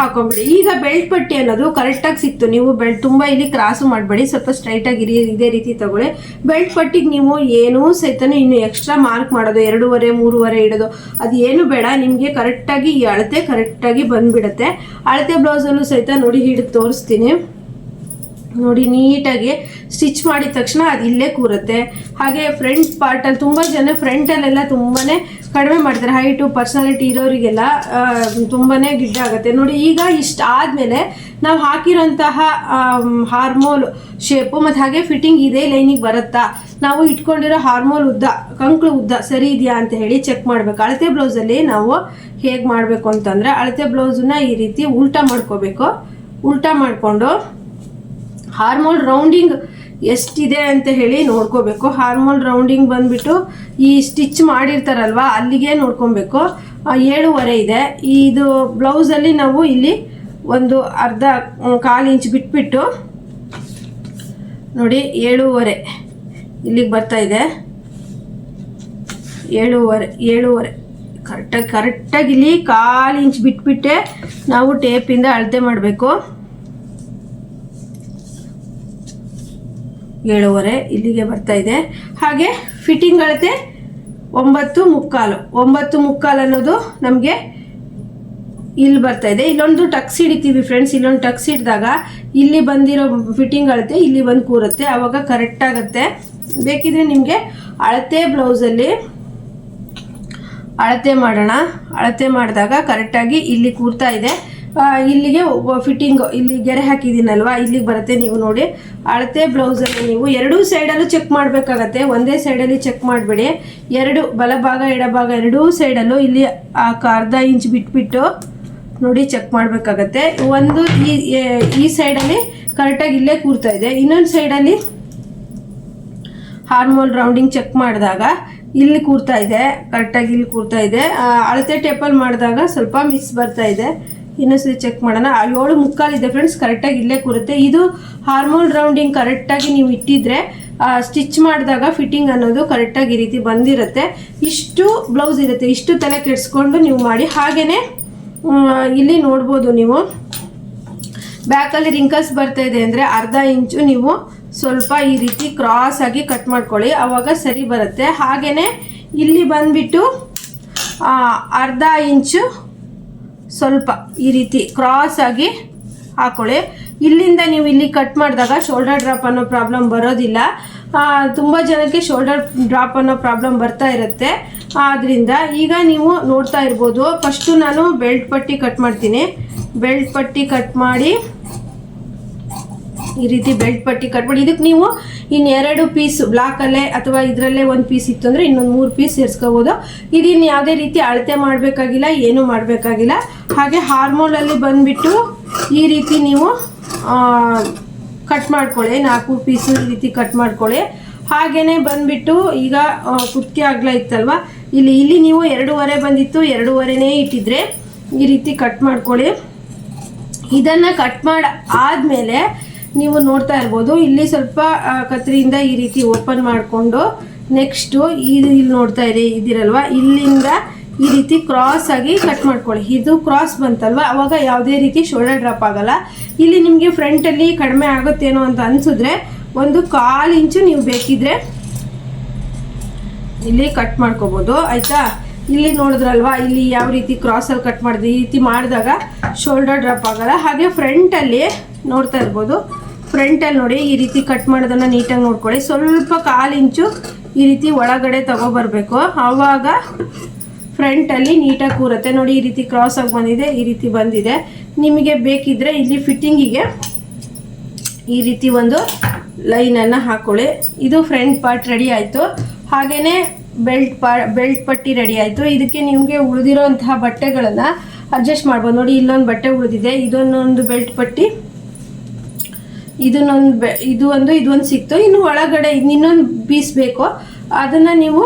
ಹಾಕೊಂಬಿಡಿ ಈಗ ಬೆಲ್ಟ್ ಪಟ್ಟಿ ಅನ್ನೋದು ಕರೆಕ್ಟಾಗಿ ಸಿಕ್ತು. ನೀವು ಬೆಲ್ಟ್ ತುಂಬ ಇಲ್ಲಿ ಕ್ರಾಸು ಮಾಡಬೇಡಿ. ಸ್ವಲ್ಪ ಸ್ಟ್ರೈಟಾಗಿ ಇರಿ ಇದೇ ರೀತಿ ತಗೊಳ್ಳಿ. ಬೆಲ್ಟ್ ಪಟ್ಟಿಗೆ ನೀವು ಏನೂ ಸಹಿತ ಇನ್ನು ಎಕ್ಸ್ಟ್ರಾ ಮಾರ್ಕ್ ಮಾಡೋದು, ಎರಡೂವರೆ, ಮೂರುವರೆ ಇಡೋದು, ಅದು ಏನು ಬೇಡ. ನಿಮಗೆ ಕರೆಕ್ಟಾಗಿ ಈ ಅಳತೆ ಕರೆಕ್ಟಾಗಿ ಬಂದುಬಿಡುತ್ತೆ. ಅಳತೆ ಬ್ಲೌಸಲ್ಲೂ ಸಹಿತ ನೋಡಿ ಹಿಡಿದು ತೋರಿಸ್ತೀನಿ. ನೋಡಿ, ನೀಟಾಗಿ ಸ್ಟಿಚ್ ಮಾಡಿದ ತಕ್ಷಣ ಅದು ಇಲ್ಲೇ ಕೂರುತ್ತೆ. ಹಾಗೆ ಫ್ರಂಟ್ ಪಾರ್ಟಲ್ಲಿ ತುಂಬ ಜನ ಫ್ರಂಟಲ್ಲೆಲ್ಲ ತುಂಬಾ ಕಡಿಮೆ ಮಾಡ್ತಾರೆ. ಹೈಟು ಪರ್ಸನಾಲಿಟಿ ಇರೋರಿಗೆಲ್ಲ ತುಂಬಾ ಗಿಡ್ಡ ಆಗುತ್ತೆ. ನೋಡಿ, ಈಗ ಇಷ್ಟು ಆದಮೇಲೆ ನಾವು ಹಾಕಿರೋಂತಹ ಹಾರ್ಮೋಲ್ ಶೇಪು ಮತ್ತು ಹಾಗೆ ಫಿಟ್ಟಿಂಗ್ ಇದೇ ಲೈನಿಗೆ ಬರುತ್ತಾ? ನಾವು ಇಟ್ಕೊಂಡಿರೋ ಹಾರ್ಮೋಲ್ ಉದ್ದ, ಕಂಕ್ಳು ಉದ್ದ ಸರಿ ಇದೆಯಾ ಅಂತ ಹೇಳಿ ಚೆಕ್ ಮಾಡಬೇಕು. ಅಳತೆ ಬ್ಲೌಸಲ್ಲಿ ನಾವು ಹೇಗೆ ಮಾಡಬೇಕು ಅಂತಂದರೆ, ಅಳತೆ ಬ್ಲೌಸನ್ನ ಈ ರೀತಿ ಉಲ್ಟಾ ಮಾಡ್ಕೋಬೇಕು. ಉಲ್ಟಾ ಮಾಡಿಕೊಂಡು ಹಾರ್ಮೋಲ್ ರೌಂಡಿಂಗ್ ಎಷ್ಟಿದೆ ಅಂತ ಹೇಳಿ ನೋಡ್ಕೋಬೇಕು. ಹಾರ್ಮೋಲ್ ರೌಂಡಿಂಗ್ ಬಂದ್ಬಿಟ್ಟು ಈ ಸ್ಟಿಚ್ ಮಾಡಿರ್ತಾರಲ್ವಾ, ಅಲ್ಲಿಗೆ ನೋಡ್ಕೊಬೇಕು. ಏಳುವರೆ ಇದೆ. ಇದು ಬ್ಲೌಸಲ್ಲಿ ನಾವು ಇಲ್ಲಿ ಒಂದು ಅರ್ಧ ಕಾಲು ಇಂಚ್ ಬಿಟ್ಬಿಟ್ಟು ನೋಡಿ ಏಳುವರೆ ಇಲ್ಲಿಗೆ ಬರ್ತಾ ಇದೆ. ಏಳುವರೆ ಏಳುವರೆ. ಕರೆಕ್ಟಾಗಿ ಕರೆಕ್ಟಾಗಿ ಇಲ್ಲಿ ಕಾಲು ಇಂಚ್ ಬಿಟ್ಬಿಟ್ಟೆ ನಾವು ಟೇಪಿಂದ ಅಳತೆ ಮಾಡಬೇಕು. ಏಳುವರೆ ಇಲ್ಲಿಗೆ ಬರ್ತಾ ಇದೆ. ಹಾಗೆ ಫಿಟ್ಟಿಂಗ್ ಅಳತೆ ಒಂಬತ್ತು ಮುಕ್ಕಾಲು. ಒಂಬತ್ತು ಮುಕ್ಕಾಲು ಅನ್ನೋದು ನಮಗೆ ಇಲ್ಲಿ ಬರ್ತಾ ಇದೆ. ಇಲ್ಲೊಂದು ಟಕ್ಸ್ ಹಿಡಿತೀವಿ ಫ್ರೆಂಡ್ಸ್ ಇಲ್ಲೊಂದು ಟಕ್ಸ್ ಹಿಡಿದಾಗ ಇಲ್ಲಿ ಬಂದಿರೋ ಫಿಟ್ಟಿಂಗ್ ಅಳತೆ ಇಲ್ಲಿ ಬಂದು ಕೂರುತ್ತೆ. ಆವಾಗ ಕರೆಕ್ಟ್ ಆಗುತ್ತೆ. ಬೇಕಿದ್ರೆ ನಿಮಗೆ ಅಳತೆ ಬ್ಲೌಸಲ್ಲಿ ಅಳತೆ ಮಾಡೋಣ. ಅಳತೆ ಮಾಡಿದಾಗ ಕರೆಕ್ಟಾಗಿ ಇಲ್ಲಿ ಕೂರ್ತಾ ಇದೆ. ಇಲ್ಲಿಗೆ ಫಿಟ್ಟಿಂಗ್ ಇಲ್ಲಿ ಗೆರೆ ಹಾಕಿದ್ದೀನಲ್ವಾ? ಇಲ್ಲಿಗೆ ಬರುತ್ತೆ ನೀವು ನೋಡಿ. ಅಳತೆ ಬ್ಲೌಸಲ್ಲಿ ನೀವು ಎರಡೂ ಸೈಡಲ್ಲೂ ಚೆಕ್ ಮಾಡಬೇಕಾಗತ್ತೆ. ಒಂದೇ ಸೈಡಲ್ಲಿ ಚೆಕ್ ಮಾಡಬೇಡಿ. ಎರಡು ಬಲಭಾಗ, ಎಡಭಾಗ ಎರಡೂ ಸೈಡಲ್ಲೂ ಇಲ್ಲಿ ಅರ್ಧ ಇಂಚ್ ಬಿಟ್ಬಿಟ್ಟು ನೋಡಿ ಚೆಕ್ ಮಾಡಬೇಕಾಗತ್ತೆ. ಒಂದು ಈ ಈ ಸೈಡಲ್ಲಿ ಕರೆಕ್ಟಾಗಿ ಇಲ್ಲೇ ಕೂರ್ತಾ ಇದೆ. ಇನ್ನೊಂದು ಸೈಡಲ್ಲಿ ಹಾರ್ಮೋಲ್ ರೌಂಡಿಂಗ್ ಚೆಕ್ ಮಾಡಿದಾಗ ಇಲ್ಲಿ ಕೂರ್ತಾ ಇದೆ. ಕರೆಕ್ಟಾಗಿ ಇಲ್ಲಿ ಕೂರ್ತಾ ಇದೆ. ಅಳತೆ ಟೇಪಲ್ಲಿ ಮಾಡಿದಾಗ ಸ್ವಲ್ಪ ಮಿಸ್ ಬರ್ತಾ ಇದೆ. ಇನ್ನೊಂದ್ಸರಿ ಚೆಕ್ ಮಾಡೋಣ. ಏಳು ಮುಕ್ಕಾಲಿದೆ ಫ್ರೆಂಡ್ಸ್ ಕರೆಕ್ಟಾಗಿ ಇಲ್ಲೇ ಕೂರುತ್ತೆ. ಇದು ಹಾರ್ಮೋನ್ ರೌಂಡಿಂಗ್ ಕರೆಕ್ಟಾಗಿ ನೀವು ಇಟ್ಟಿದ್ರೆ ಸ್ಟಿಚ್ ಮಾಡಿದಾಗ ಫಿಟ್ಟಿಂಗ್ ಅನ್ನೋದು ಕರೆಕ್ಟಾಗಿ ಈ ರೀತಿ ಬಂದಿರುತ್ತೆ. ಇಷ್ಟು ಬ್ಲೌಸ್ ಇರುತ್ತೆ. ಇಷ್ಟು ತಲೆ ಕೆಡಿಸ್ಕೊಂಡು ನೀವು ಮಾಡಿ. ಹಾಗೆಯೇ ಇಲ್ಲಿ ನೋಡ್ಬೋದು ನೀವು. ಬ್ಯಾಕಲ್ಲಿ ರಿಂಕಲ್ಸ್ ಬರ್ತಾ ಇದೆ ಅಂದರೆ ಅರ್ಧ ಇಂಚು ನೀವು ಸ್ವಲ್ಪ ಈ ರೀತಿ ಕ್ರಾಸ್ ಆಗಿ ಕಟ್ ಮಾಡ್ಕೊಳ್ಳಿ. ಆವಾಗ ಸರಿ ಬರುತ್ತೆ. ಹಾಗೆಯೇ ಇಲ್ಲಿ ಬಂದ್ಬಿಟ್ಟು ಅರ್ಧ ಇಂಚು ಸ್ವಲ್ಪ ಈ ರೀತಿ ಕ್ರಾಸ್ ಆಗಿ ಹಾಕೊಳ್ಳಿ. ಇಲ್ಲಿಂದ ನೀವು ಇಲ್ಲಿ ಕಟ್ ಮಾಡಿದಾಗ ಶೋಲ್ಡರ್ ಡ್ರಾಪ್ ಅನ್ನೋ ಪ್ರಾಬ್ಲಮ್ ಬರೋದಿಲ್ಲ. ತುಂಬ ಜನಕ್ಕೆ ಶೋಲ್ಡರ್ ಡ್ರಾಪ್ ಅನ್ನೋ ಪ್ರಾಬ್ಲಮ್ ಬರ್ತಾ ಇರುತ್ತೆ. ಆದ್ರಿಂದ ಈಗ ನೀವು ನೋಡ್ತಾ ಇರ್ಬೋದು ಫಸ್ಟು ನಾನು ಬೆಲ್ಟ್ ಪಟ್ಟಿ ಕಟ್ ಮಾಡ್ತೀನಿ. ಬೆಲ್ಟ್ ಪಟ್ಟಿ ಕಟ್ ಮಾಡಿ ಈ ರೀತಿ ಬೆಲ್ಟ್ ಪಟ್ಟಿ ಕಟ್ ಮಾಡಿ. ಇದಕ್ಕೆ ನೀವು ಇನ್ನೆರಡು ಪೀಸ್ ಬ್ಲಾಕಲ್ಲೇ ಅಥವಾ ಇದರಲ್ಲೇ ಒಂದು ಪೀಸ್ ಇತ್ತು ಅಂದರೆ ಇನ್ನೊಂದು ಮೂರು ಪೀಸ್ ಸೇರಿಸ್ಕೋಬೋದು. ಇದನ್ನು ಯಾವುದೇ ರೀತಿ ಅಳತೆ ಮಾಡಬೇಕಾಗಿಲ್ಲ, ಏನೂ ಮಾಡಬೇಕಾಗಿಲ್ಲ. ಹಾಗೆ ಹಾರ್ಮೋಲಲ್ಲಿ ಬಂದುಬಿಟ್ಟು ಈ ರೀತಿ ನೀವು ಕಟ್ ಮಾಡ್ಕೊಳ್ಳಿ, ನಾಲ್ಕು ಪೀಸು ಈ ರೀತಿ ಕಟ್ ಮಾಡ್ಕೊಳ್ಳಿ. ಹಾಗೇ ಬಂದ್ಬಿಟ್ಟು ಈಗ ಕುತ್ತಿಗೆ ಅಗಲ ಇತ್ತಲ್ವ? ಇಲ್ಲಿ ಇಲ್ಲಿ ನೀವು ಎರಡೂವರೆ ಬಂದಿತ್ತು, ಎರಡೂವರೆನೇ ಇಟ್ಟಿದ್ರೆ ಈ ರೀತಿ ಕಟ್ ಮಾಡ್ಕೊಳ್ಳಿ. ಇದನ್ನ ಕಟ್ ಮಾಡಿ ಆದಮೇಲೆ ನೀವು ನೋಡ್ತಾ ಇರ್ಬೋದು. ಇಲ್ಲಿ ಸ್ವಲ್ಪ ಕತ್ರಿಯಿಂದ ಈ ರೀತಿ ಓಪನ್ ಮಾಡಿಕೊಂಡು ನೆಕ್ಸ್ಟು ಇದು ಇಲ್ಲಿ ನೋಡ್ತಾ ಇರಿ, ಇದಿರಲ್ವಾ? ಇಲ್ಲಿಂದ ಈ ರೀತಿ ಕ್ರಾಸ್ ಆಗಿ ಕಟ್ ಮಾಡ್ಕೊಳ್ಳಿ. ಇದು ಕ್ರಾಸ್ ಬಂತಲ್ವಾ? ಅವಾಗ ಯಾವುದೇ ರೀತಿ ಶೋಲ್ಡರ್ ಡ್ರಾಪ್ ಆಗಲ್ಲ. ಇಲ್ಲಿ ನಿಮಗೆ ಫ್ರಂಟಲ್ಲಿ ಕಡಿಮೆ ಆಗುತ್ತೇನೋ ಅಂತ ಅನಿಸಿದ್ರೆ ಒಂದು ಕಾಲು ಇಂಚು ನೀವು ಬೇಕಿದ್ರೆ ಇಲ್ಲಿ ಕಟ್ ಮಾಡ್ಕೋಬೋದು. ಆಯಿತಾ? ಇಲ್ಲಿ ನೋಡಿದ್ರಲ್ವಾ? ಇಲ್ಲಿ ಯಾವ ರೀತಿ ಕ್ರಾಸಲ್ಲಿ ಕಟ್ ಮಾಡಿದ್ವಿ ಈ ರೀತಿ ಮಾಡಿದಾಗ ಶೋಲ್ಡರ್ ಡ್ರಾಪ್ ಆಗಲ್ಲ. ಹಾಗೆ ಫ್ರಂಟಲ್ಲಿ ನೋಡ್ತಾ ಇರ್ಬೋದು. ಫ್ರಂಟಲ್ಲಿ ನೋಡಿ ಈ ರೀತಿ ಕಟ್ ಮಾಡೋದನ್ನ ನೀಟಾಗಿ ನೋಡ್ಕೊಳ್ಳಿ. ಸ್ವಲ್ಪ ಕಾಲು ಇಂಚು ಈ ರೀತಿ ಒಳಗಡೆ ತಗೊಬರ್ಬೇಕು. ಆವಾಗ ಫ್ರಂಟಲ್ಲಿ ನೀಟಾಗಿ ಕೂರುತ್ತೆ. ನೋಡಿ ಈ ರೀತಿ ಕ್ರಾಸ್ ಆಗಿ ಬಂದಿದೆ, ಈ ರೀತಿ ಬಂದಿದೆ. ನಿಮಗೆ ಬೇಕಿದ್ರೆ ಇಲ್ಲಿ ಫಿಟ್ಟಿಂಗಿಗೆ ಈ ರೀತಿ ಒಂದು ಲೈನನ್ನು ಹಾಕೊಳ್ಳಿ. ಇದು ಫ್ರಂಟ್ ಪಾರ್ಟ್ ರೆಡಿ ಆಯಿತು. ಹಾಗೆಯೇ ಬೆಲ್ಟ್ ಪಾ ಬೆಲ್ಟ್ ಪಟ್ಟಿ ರೆಡಿ ಆಯಿತು. ಇದಕ್ಕೆ ನಿಮಗೆ ಉಳಿದಿರೋಂತಹ ಬಟ್ಟೆಗಳನ್ನು ಅಡ್ಜಸ್ಟ್ ಮಾಡ್ಬೋದು. ನೋಡಿ ಇಲ್ಲೊಂದು ಬಟ್ಟೆ ಉಳಿದಿದೆ. ಇದೊಂದೊಂದು ಬೆಲ್ಟ್ ಪಟ್ಟಿ ಇದನ್ನೊಂದು ಬೆ ಇದು ಒಂದು ಇದೊಂದು ಸಿಕ್ತು. ಇನ್ನು ಒಳಗಡೆ ಇನ್ನೊಂದು ಪೀಸ್ ಬೇಕು. ಅದನ್ನು ನೀವು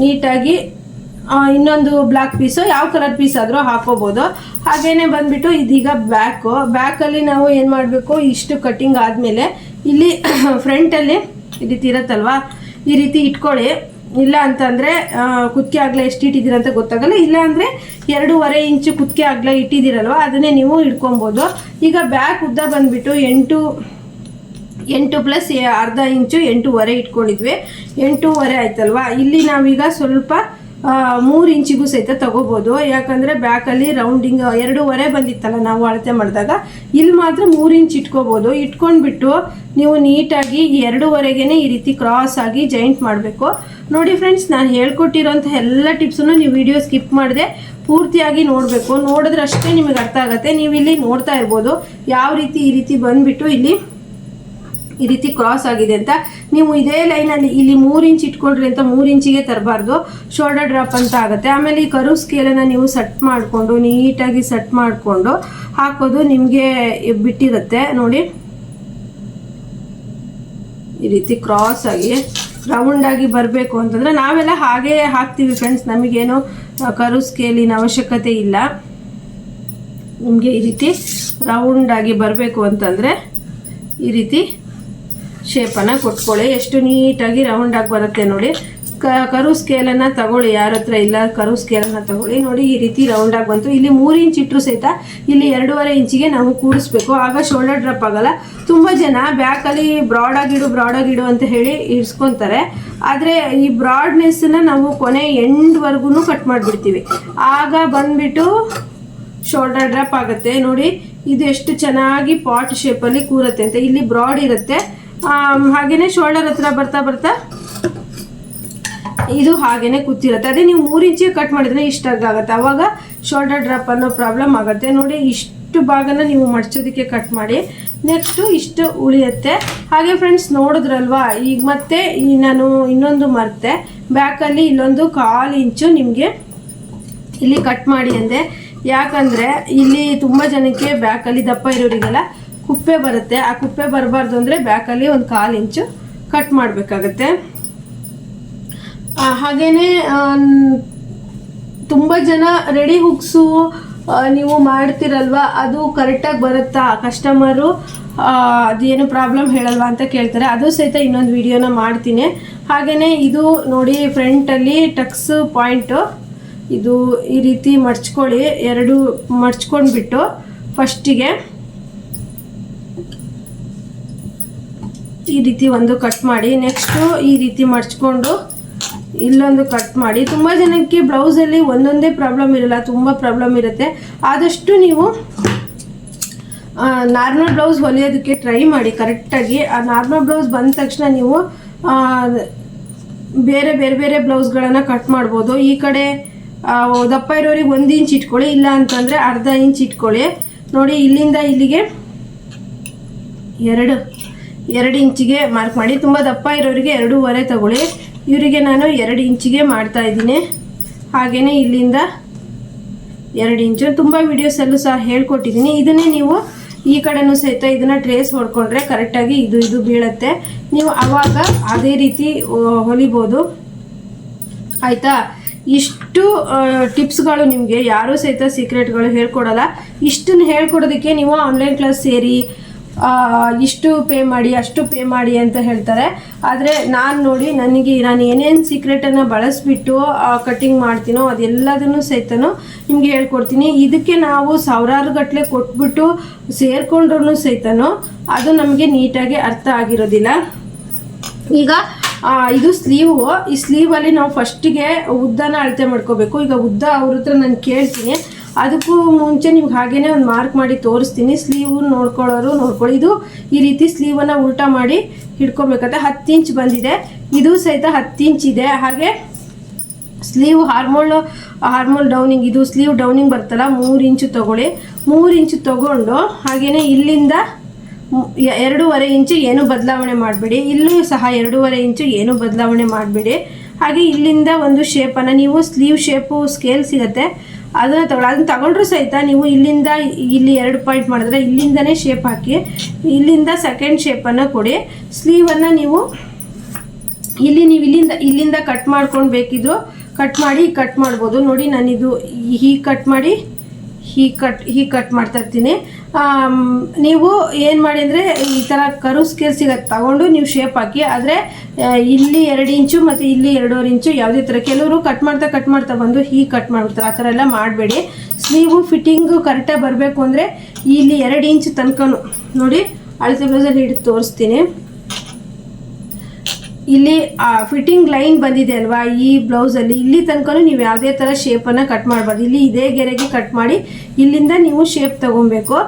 ನೀಟಾಗಿ ಇನ್ನೊಂದು ಬ್ಲ್ಯಾಕ್ ಪೀಸು ಯಾವ ಕಲರ್ ಪೀಸ್ ಆದರೂ ಹಾಕೋಬೋದು. ಹಾಗೇನೆ ಬಂದ್ಬಿಟ್ಟು ಇದೀಗ ಬ್ಯಾಕು ಬ್ಯಾಕಲ್ಲಿ ನಾವು ಏನು ಮಾಡಬೇಕು? ಇಷ್ಟು ಕಟ್ಟಿಂಗ್ ಆದಮೇಲೆ ಇಲ್ಲಿ ಫ್ರಂಟಲ್ಲಿ ಈ ರೀತಿ ಇರುತ್ತಲ್ವಾ? ಈ ರೀತಿ ಇಟ್ಕೊಳ್ಳಿ. ಇಲ್ಲ ಅಂತಂದರೆ ಕುತ್ತಿಗೆ ಆಗಲೇ ಎಷ್ಟು ಇಟ್ಟಿದ್ದೀರ ಅಂತ ಗೊತ್ತಾಗಲ್ಲ. ಇಲ್ಲ ಅಂದರೆ ಎರಡೂವರೆ ಇಂಚು ಕುತ್ತಿಗೆ ಆಗಲೇ ಇಟ್ಟಿದ್ದೀರಲ್ವ? ಅದನ್ನೇ ನೀವು ಇಟ್ಕೊಬೋದು ಈಗ ಬ್ಯಾಕ್ ಉದ್ದ ಬಂದ್ಬಿಟ್ಟು ಎಂಟು ಎಂಟು ಪ್ಲಸ್ ಅರ್ಧ ಇಂಚು ಎಂಟೂವರೆ ಇಟ್ಕೊಂಡಿದ್ವಿ. ಎಂಟೂವರೆ ಆಯ್ತಲ್ವಾ? ಇಲ್ಲಿ ನಾವೀಗ ಸ್ವಲ್ಪ ಮೂರು ಇಂಚಿಗೂ ಸಹಿತ ತಗೋಬೋದು. ಯಾಕಂದರೆ ಬ್ಯಾಕಲ್ಲಿ ರೌಂಡಿಂಗ್, ಎರಡೂವರೆ ಬಂದಿತ್ತಲ್ಲ ನಾವು ಅಳತೆ ಮಾಡಿದಾಗ. ಇಲ್ಲಿ ಮಾತ್ರ ಮೂರು ಇಂಚ್ ಇಟ್ಕೋಬೋದು. ಇಟ್ಕೊಂಡ್ಬಿಟ್ಟು ನೀವು ನೀಟಾಗಿ ಎರಡೂವರೆಗೇ ಈ ರೀತಿ ಕ್ರಾಸ್ ಆಗಿ ಜಾಯಿಂಟ್ ಮಾಡಬೇಕು. ನೋಡಿ ಫ್ರೆಂಡ್ಸ್ ನಾನು ಹೇಳ್ಕೊಟ್ಟಿರೋಂಥ ಎಲ್ಲ ಟಿಪ್ಸನ್ನು ನೀವು ವಿಡಿಯೋ ಸ್ಕಿಪ್ ಮಾಡಿದೆ ಪೂರ್ತಿಯಾಗಿ ನೋಡಬೇಕು. ನೋಡಿದ್ರೆ ಅಷ್ಟೇ ನಿಮಗೆ ಅರ್ಥ ಆಗುತ್ತೆ. ನೀವು ಇಲ್ಲಿ ನೋಡ್ತಾ ಇರ್ಬೋದು ಯಾವ ರೀತಿ ಈ ರೀತಿ ಬಂದುಬಿಟ್ಟು ಇಲ್ಲಿ ಈ ರೀತಿ ಕ್ರಾಸ್ ಆಗಿದೆ ಅಂತ. ನೀವು ಇದೇ ಲೈನಲ್ಲಿ ಇಲ್ಲಿ ಮೂರು ಇಂಚ್ ಇಟ್ಕೊಳ್ರಿ ಅಂತ ಮೂರು ಇಂಚಿಗೆ ತರಬಾರ್ದು. ಶೋಲ್ಡರ್ ಡ್ರಾಪ್ ಅಂತ ಆಗುತ್ತೆ. ಆಮೇಲೆ ಈ ಕರು ಸ್ಕೇಲನ್ನು ನೀವು ಸೆಟ್ ಮಾಡಿಕೊಂಡು, ನೀಟಾಗಿ ಸೆಟ್ ಮಾಡಿಕೊಂಡು ಹಾಕೋದು ನಿಮಗೆ ಬಿಟ್ಟಿರುತ್ತೆ. ನೋಡಿ, ಈ ರೀತಿ ಕ್ರಾಸ್ ಆಗಿ ರೌಂಡ್ ಆಗಿ ಬರಬೇಕು ಅಂತಂದ್ರೆ ನಾವೆಲ್ಲ ಹಾಗೇ ಹಾಕ್ತೀವಿ ಫ್ರೆಂಡ್ಸ್ ನಮಗೇನು ಕರು ಸ್ಕೇಲಿನ ಅವಶ್ಯಕತೆ ಇಲ್ಲ. ನಿಮಗೆ ಈ ರೀತಿ ರೌಂಡಾಗಿ ಬರಬೇಕು ಅಂತಂದರೆ ಈ ರೀತಿ ಶೇಪನ್ನು ಕೊಟ್ಕೊಳ್ಳಿ. ಎಷ್ಟು ನೀಟಾಗಿ ರೌಂಡಾಗಿ ಬರುತ್ತೆ ನೋಡಿ. ಕರು ಸ್ಕೇಲನ್ನು ತಗೊಳ್ಳಿ, ಯಾರ ಹತ್ರ ಇಲ್ಲ, ಕರು ಸ್ಕೇಲನ್ನು ತಗೊಳ್ಳಿ. ನೋಡಿ, ಈ ರೀತಿ ರೌಂಡಾಗಿ ಬಂತು. ಇಲ್ಲಿ ಮೂರು ಇಂಚ್ ಇಟ್ಟರು ಸಹಿತ ಇಲ್ಲಿ ಎರಡೂವರೆ ಇಂಚಿಗೆ ನಾವು ಕೂಡಿಸ್ಬೇಕು. ಆಗ ಶೋಲ್ಡರ್ ಡ್ರಾಪ್ ಆಗಲ್ಲ. ತುಂಬ ಜನ ಬ್ಯಾಕಲ್ಲಿ ಬ್ರಾಡಾಗಿಡು ಬ್ರಾಡಾಗಿಡು ಅಂತ ಹೇಳಿ ಇಡ್ಸ್ಕೊತಾರೆ ಆದರೆ ಈ ಬ್ರಾಡ್ನೆಸ್ಸನ್ನು ನಾವು ಕೊನೆ ಎಂಡ್ವರೆಗೂ ಕಟ್ ಮಾಡಿಬಿಡ್ತೀವಿ. ಆಗ ಬಂದ್ಬಿಟ್ಟು ಶೋಲ್ಡರ್ ಡ್ರಾಪ್ ಆಗುತ್ತೆ. ನೋಡಿ, ಇದು ಎಷ್ಟು ಚೆನ್ನಾಗಿ ಪಾಟ್ ಶೇಪಲ್ಲಿ ಕೂರುತ್ತೆ ಅಂತ. ಇಲ್ಲಿ ಬ್ರಾಡ್ ಇರುತ್ತೆ. ಹಾಗೆಯೇ ಶೋಲ್ಡರ್ ಹತ್ರ ಬರ್ತಾ ಬರ್ತಾ ಇದು ಹಾಗೇನೆ ಕೂತಿರುತ್ತೆ. ಅದೇ ನೀವು ಮೂರು ಇಂಚಿಗೆ ಕಟ್ ಮಾಡಿದ್ರೆ ಇಷ್ಟಾಗುತ್ತೆ ಅವಾಗ ಶೋಲ್ಡರ್ ಡ್ರಾಪ್ ಅನ್ನೋ ಪ್ರಾಬ್ಲಮ್ ಆಗುತ್ತೆ. ನೋಡಿ, ಇಷ್ಟು ಭಾಗನ ನೀವು ಮಡಚೋದಕ್ಕೆ ಕಟ್ ಮಾಡಿ. ನೆಕ್ಸ್ಟು ಇಷ್ಟು ಉಳಿಯುತ್ತೆ. ಹಾಗೆ ಫ್ರೆಂಡ್ಸ್ ನೋಡಿದ್ರಲ್ವಾ? ಈಗ ಮತ್ತೆ ನಾನು ಇನ್ನೊಂದು ಮರ್ತೆ. ಬ್ಯಾಕಲ್ಲಿ ಇಲ್ಲೊಂದು ಕಾಲು ಇಂಚು ನಿಮಗೆ ಇಲ್ಲಿ ಕಟ್ ಮಾಡಿ ಅಂದೆ. ಯಾಕಂದರೆ ಇಲ್ಲಿ ತುಂಬ ಜನಕ್ಕೆ ಬ್ಯಾಕಲ್ಲಿ ದಪ್ಪ ಇರೋರಿಗೆಲ್ಲ ಕುಪ್ಪೆ ಬರುತ್ತೆ. ಆ ಕುಪ್ಪೆ ಬರಬಾರ್ದು ಅಂದರೆ ಬ್ಯಾಕಲ್ಲಿ ಒಂದು ಕಾಲು ಇಂಚು ಕಟ್ ಮಾಡಬೇಕಾಗತ್ತೆ. ಹಾಗೇನೆ ತುಂಬ ಜನ ರೆಡಿ ಹುಕ್ಸು ನೀವು ಮಾಡ್ತಿರಲ್ವಾ? ಅದು ಕರೆಕ್ಟಾಗಿ ಬರುತ್ತಾ? ಕಸ್ಟಮರು ಅದೇನು ಪ್ರಾಬ್ಲಮ್ ಹೇಳಲ್ವಾ ಅಂತ ಕೇಳ್ತಾರೆ. ಅದು ಸಹಿತ ಇನ್ನೊಂದು ವಿಡಿಯೋನ ಮಾಡ್ತೀನಿ. ಹಾಗೆಯೇ ಇದು ನೋಡಿ ಫ್ರಂಟಲ್ಲಿ ಟಕ್ಸ್ ಪಾಯಿಂಟು ಇದು ಈ ರೀತಿ ಮಡ್ಚ್ಕೊಳ್ಳಿ ಎರಡು ಮಡ್ಚ್ಕೊಂಡ್ಬಿಟ್ಟು ಫಸ್ಟಿಗೆ ಈ ರೀತಿ ಒಂದು ಕಟ್ ಮಾಡಿ. ನೆಕ್ಸ್ಟು ಈ ರೀತಿ ಮಡ್ಚ್ಕೊಂಡು ಇಲ್ಲೊಂದು ಕಟ್ ಮಾಡಿ. ತುಂಬ ಜನಕ್ಕೆ ಬ್ಲೌಸಲ್ಲಿ ಒಂದೊಂದೇ ಪ್ರಾಬ್ಲಮ್ ಇರಲ್ಲ, ತುಂಬ ಪ್ರಾಬ್ಲಮ್ ಇರುತ್ತೆ. ಆದಷ್ಟು ನೀವು ನಾರ್ಮಲ್ ಬ್ಲೌಸ್ ಹೊಲಿಯೋದಕ್ಕೆ ಟ್ರೈ ಮಾಡಿ ಕರೆಕ್ಟಾಗಿ ಆ ನಾರ್ಮಲ್ ಬ್ಲೌಸ್ ಬಂದ ತಕ್ಷಣ ನೀವು ಬೇರೆ ಬೇರೆ ಬೇರೆ ಬ್ಲೌಸ್ಗಳನ್ನು ಕಟ್ ಮಾಡ್ಬೋದು. ಈ ಕಡೆ ದಪ್ಪ ಇರೋರಿಗೆ ಒಂದು ಇಂಚ್ ಇಟ್ಕೊಳ್ಳಿ, ಇಲ್ಲ ಅಂತಂದರೆ ಅರ್ಧ ಇಂಚ್ ಇಟ್ಕೊಳ್ಳಿ. ನೋಡಿ, ಇಲ್ಲಿಂದ ಇಲ್ಲಿಗೆ ಎರಡು ಎರಡು ಇಂಚಿಗೆ ಮಾರ್ಕ್ ಮಾಡಿ. ತುಂಬ ದಪ್ಪ ಇರೋರಿಗೆ ಎರಡೂವರೆ ತಗೊಳ್ಳಿ. ಇವರಿಗೆ ನಾನು ಎರಡು ಇಂಚಿಗೆ ಮಾಡ್ತಾ ಇದ್ದೀನಿ. ಹಾಗೆಯೇ ಇಲ್ಲಿಂದ ಎರಡು ಇಂಚು. ತುಂಬ ವೀಡಿಯೋಸಲ್ಲೂ ಸಹ ಹೇಳ್ಕೊಟ್ಟಿದ್ದೀನಿ. ಇದನ್ನೇ ನೀವು ಈ ಕಡೆನೂ ಸಹಿತ ಇದನ್ನು ಟ್ರೇಸ್ ಹೊಡ್ಕೊಂಡ್ರೆ ಕರೆಕ್ಟಾಗಿ ಇದು ಇದು ಬೀಳುತ್ತೆ. ನೀವು ಆವಾಗ ಅದೇ ರೀತಿ ಹೊಲಿಬೋದು. ಆಯಿತಾ? ಇಷ್ಟು ಟಿಪ್ಸ್ಗಳು ನಿಮಗೆ ಯಾರೂ ಸಹಿತ ಸೀಕ್ರೆಟ್ಗಳು ಹೇಳ್ಕೊಡಲ್ಲ. ಇಷ್ಟನ್ನು ಹೇಳ್ಕೊಡೋದಕ್ಕೆ ನೀವು ಆನ್ಲೈನ್ ಕ್ಲಾಸ್ ಸೇರಿ ಇಷ್ಟು ಪೇ ಮಾಡಿ, ಅಷ್ಟು ಪೇ ಮಾಡಿ ಅಂತ ಹೇಳ್ತಾರೆ. ಆದರೆ ನಾನು ನೋಡಿ ನನಗೆ ನಾನು ಏನೇನು ಸೀಕ್ರೆಟನ್ನು ಬಳಸಿಬಿಟ್ಟು ಕಟ್ಟಿಂಗ್ ಮಾಡ್ತೀನೋ ಅದೆಲ್ಲದನ್ನು ಸಹಿತನೂ ನಿಮಗೆ ಹೇಳ್ಕೊಡ್ತೀನಿ. ಇದಕ್ಕೆ ನಾವು ಸಾವಿರಾರು ಗಟ್ಟಲೆ ಕೊಟ್ಬಿಟ್ಟು ಸೇರಿಕೊಂಡ್ರೂ ಸಹಿತನೂ ಅದು ನಮಗೆ ನೀಟಾಗಿ ಅರ್ಥ ಆಗಿರೋದಿಲ್ಲ. ಈಗ ಇದು ಸ್ಲೀವು ಈ ಸ್ಲೀವಲ್ಲಿ ನಾವು ಫಸ್ಟಿಗೆ ಉದ್ದನ ಅಳತೆ ಮಾಡ್ಕೋಬೇಕು. ಈಗ ಉದ್ದ ಅವ್ರ ಹತ್ರ ನಾನು ಕೇಳ್ತೀನಿ. ಅದಕ್ಕೂ ಮುಂಚೆ ನಿಮ್ಗೆ ಹಾಗೇನೆ ಒಂದು ಮಾರ್ಕ್ ಮಾಡಿ ತೋರಿಸ್ತೀನಿ. ಸ್ಲೀವ್ ನೋಡ್ಕೊಳ್ಳೋರು ನೋಡ್ಕೊಳ್ಳಿ. ಇದು ಈ ರೀತಿ ಸ್ಲೀವನ್ನು ಉಲ್ಟಾ ಮಾಡಿ ಹಿಡ್ಕೊಬೇಕಂತ ಹತ್ತು ಇಂಚ್ ಬಂದಿದೆ. ಇದು ಸಹಿತ ಹತ್ತು ಇಂಚ್ ಇದೆ. ಹಾಗೆ ಸ್ಲೀವ್ ಹಾರ್ಮೋಲ್ ಹಾರ್ಮೋಲ್ ಡೌನಿಂಗ್ ಇದು ಸ್ಲೀವ್ ಡೌನಿಂಗ್ ಬರ್ತಲ್ಲ, ಮೂರು ಇಂಚು ತಗೊಳ್ಳಿ. ಮೂರು ಇಂಚು ತಗೊಂಡು ಹಾಗೆಯೇ ಇಲ್ಲಿಂದ ಎರಡೂವರೆ ಇಂಚು ಏನು ಬದಲಾವಣೆ ಮಾಡಬೇಡಿ. ಇಲ್ಲೂ ಸಹ ಎರಡೂವರೆ ಇಂಚು ಏನು ಬದಲಾವಣೆ ಮಾಡಬೇಡಿ. ಹಾಗೆ ಇಲ್ಲಿಂದ ಒಂದು ಶೇಪನ್ನು ನೀವು ಸ್ಲೀವ್ ಶೇಪು ಸ್ಕೇಲ್ ಸಿಗುತ್ತೆ. ಅದನ್ನು ತಗೊಳ್ಳಿ ಅದನ್ನ ತಗೊಂಡ್ರು ಸಹಿತ ನೀವು ಇಲ್ಲಿಂದ ಇಲ್ಲಿ ಎರಡು ಪಾಯಿಂಟ್ ಮಾಡಿದ್ರೆ ಇಲ್ಲಿಂದನೇ ಶೇಪ್ ಹಾಕಿ, ಇಲ್ಲಿಂದ ಸೆಕೆಂಡ್ ಶೇಪನ್ನು ಕೊಡಿ. ಸ್ಲೀವನ್ನು ನೀವು ಇಲ್ಲಿ ನೀವು ಇಲ್ಲಿಂದ ಇಲ್ಲಿಂದ ಕಟ್ ಮಾಡ್ಕೊಂಡು ಬೇಕಿದ್ರು ಕಟ್ ಮಾಡಿ ಕಟ್ ಮಾಡ್ಬೋದು. ನೋಡಿ, ನಾನಿದು ಹೀಗೆ ಕಟ್ ಮಾಡಿ. ಹೀಗೆ ಕಟ್ ಹೀಗೆ ಕಟ್ ಮಾಡ್ತಾ ಇರ್ತೀನಿ. ನೀವು ಏನು ಮಾಡಿ ಅಂದರೆ ಈ ಥರ ಕರು ಸ್ಕೇಲ್ ಸಿಗತ್ತೆ. ತಗೊಂಡು ನೀವು ಶೇಪ್ ಹಾಕಿ, ಆದರೆ ಇಲ್ಲಿ ಎರಡು ಇಂಚು ಮತ್ತು ಇಲ್ಲಿ ಎರಡೂವರೆ ಇಂಚು ಯಾವುದೇ ಥರ ಕೆಲವರು ಕಟ್ ಮಾಡ್ತಾ ಕಟ್ ಮಾಡ್ತಾ ಬಂದು ಹೀಗೆ ಕಟ್ ಮಾಡ್ಬಿಡ್ತಾರೆ. ಆ ಥರ ಎಲ್ಲ ಮಾಡಬೇಡಿ. ನೀವು ಫಿಟ್ಟಿಂಗು ಕರೆಕ್ಟಾಗಿ ಬರಬೇಕು ಅಂದರೆ ಇಲ್ಲಿ ಎರಡು ಇಂಚು ತನಕ ನೋಡಿ, ಅಳತೆ ಬ್ಲೌಸಲ್ಲಿ ಹಿಡಿದು ತೋರಿಸ್ತೀನಿ. ಇಲ್ಲಿ ಫಿಟ್ಟಿಂಗ್ ಲೈನ್ ಬಂದಿದೆ ಅಲ್ವಾ? ಈ ಬ್ಲೌಸಲ್ಲಿ ಇಲ್ಲಿ ತನಕನೂ ನೀವು ಯಾವುದೇ ಥರ ಶೇಪನ್ನು ಕಟ್ ಮಾಡಬಾರ್ದು. ಇಲ್ಲಿ ಇದೇ ಗೆರೆಗೆ ಕಟ್ ಮಾಡಿ, ಇಲ್ಲಿಂದ ನೀವು ಶೇಪ್ ತಗೊಬೇಕು.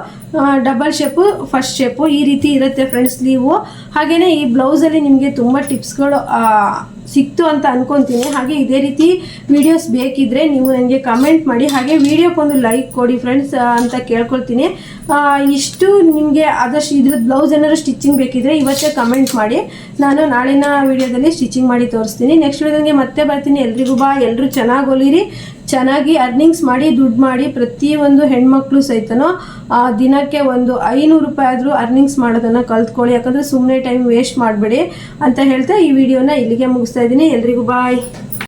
ಡಬಲ್ ಶೇಪು ಫಸ್ಟ್ ಶೇಪು ಈ ರೀತಿ ಇರುತ್ತೆ ಫ್ರೆಂಡ್ಸ್ ನೀವು. ಹಾಗೆಯೇ ಈ ಬ್ಲೌಸಲ್ಲಿ ನಿಮಗೆ ತುಂಬ ಟಿಪ್ಸ್ಗಳು ಸಿಕ್ತು ಅಂತ ಅನ್ಕೊಂತೀನಿ. ಹಾಗೆ ಇದೇ ರೀತಿ ವಿಡಿಯೋಸ್ ಬೇಕಿದ್ರೆ ನೀವು ನನಗೆ ಕಮೆಂಟ್ ಮಾಡಿ. ಹಾಗೆ ವಿಡಿಯೋಕ್ಕೊಂದು ಲೈಕ್ ಕೊಡಿ ಫ್ರೆಂಡ್ಸ್ ಅಂತ ಕೇಳ್ಕೊಳ್ತೀನಿ. ಇಷ್ಟು ನಿಮಗೆ ಆದಷ್ಟು ಇದ್ರದ್ದು ಬ್ಲೌಸ್ ಏನಾದ್ರು ಸ್ಟಿಚಿಂಗ್ ಬೇಕಿದ್ರೆ ಇವತ್ತೇ ಕಮೆಂಟ್ ಮಾಡಿ. ನಾನು ನಾಳಿನ ವಿಡಿಯೋದಲ್ಲಿ ಸ್ಟಿಚಿಂಗ್ ಮಾಡಿ ತೋರಿಸ್ತೀನಿ. ನೆಕ್ಸ್ಟ್ ವಿಡಿಯೋದಂಗೆ ಮತ್ತೆ ಬರ್ತೀನಿ. ಎಲ್ರಿಗೂ ಬಾ ಎಲ್ಲರೂ ಚೆನ್ನಾಗಿ ಹೊಲಿರಿ ಚೆನ್ನಾಗಿ ಅರ್ನಿಂಗ್ಸ್ ಮಾಡಿ ದುಡ್ಡು ಮಾಡಿ ಪ್ರತಿಯೊಂದು ಹೆಣ್ಮಕ್ಳು ಸಹಿತನೂ ಆ, ದಿನಕ್ಕೆ ಒಂದು ಐನೂರು ರೂಪಾಯಿ ಆದರೂ ಅರ್ನಿಂಗ್ಸ್ ಮಾಡೋದನ್ನು ಕಲ್ತ್ಕೊಳ್ಳಿ ಯಾಕಂದರೆ ಸುಮ್ಮನೆ ಟೈಮ್ ವೇಸ್ಟ್ ಮಾಡಬೇಡಿ ಅಂತ ಹೇಳ್ತಾ ಈ ವಿಡಿಯೋನ ಇಲ್ಲಿಗೆ ಮುಗಿಸ್ತಾ ಇದ್ದೀನಿ. ಎಲ್ರಿಗೂ ಬಾಯ್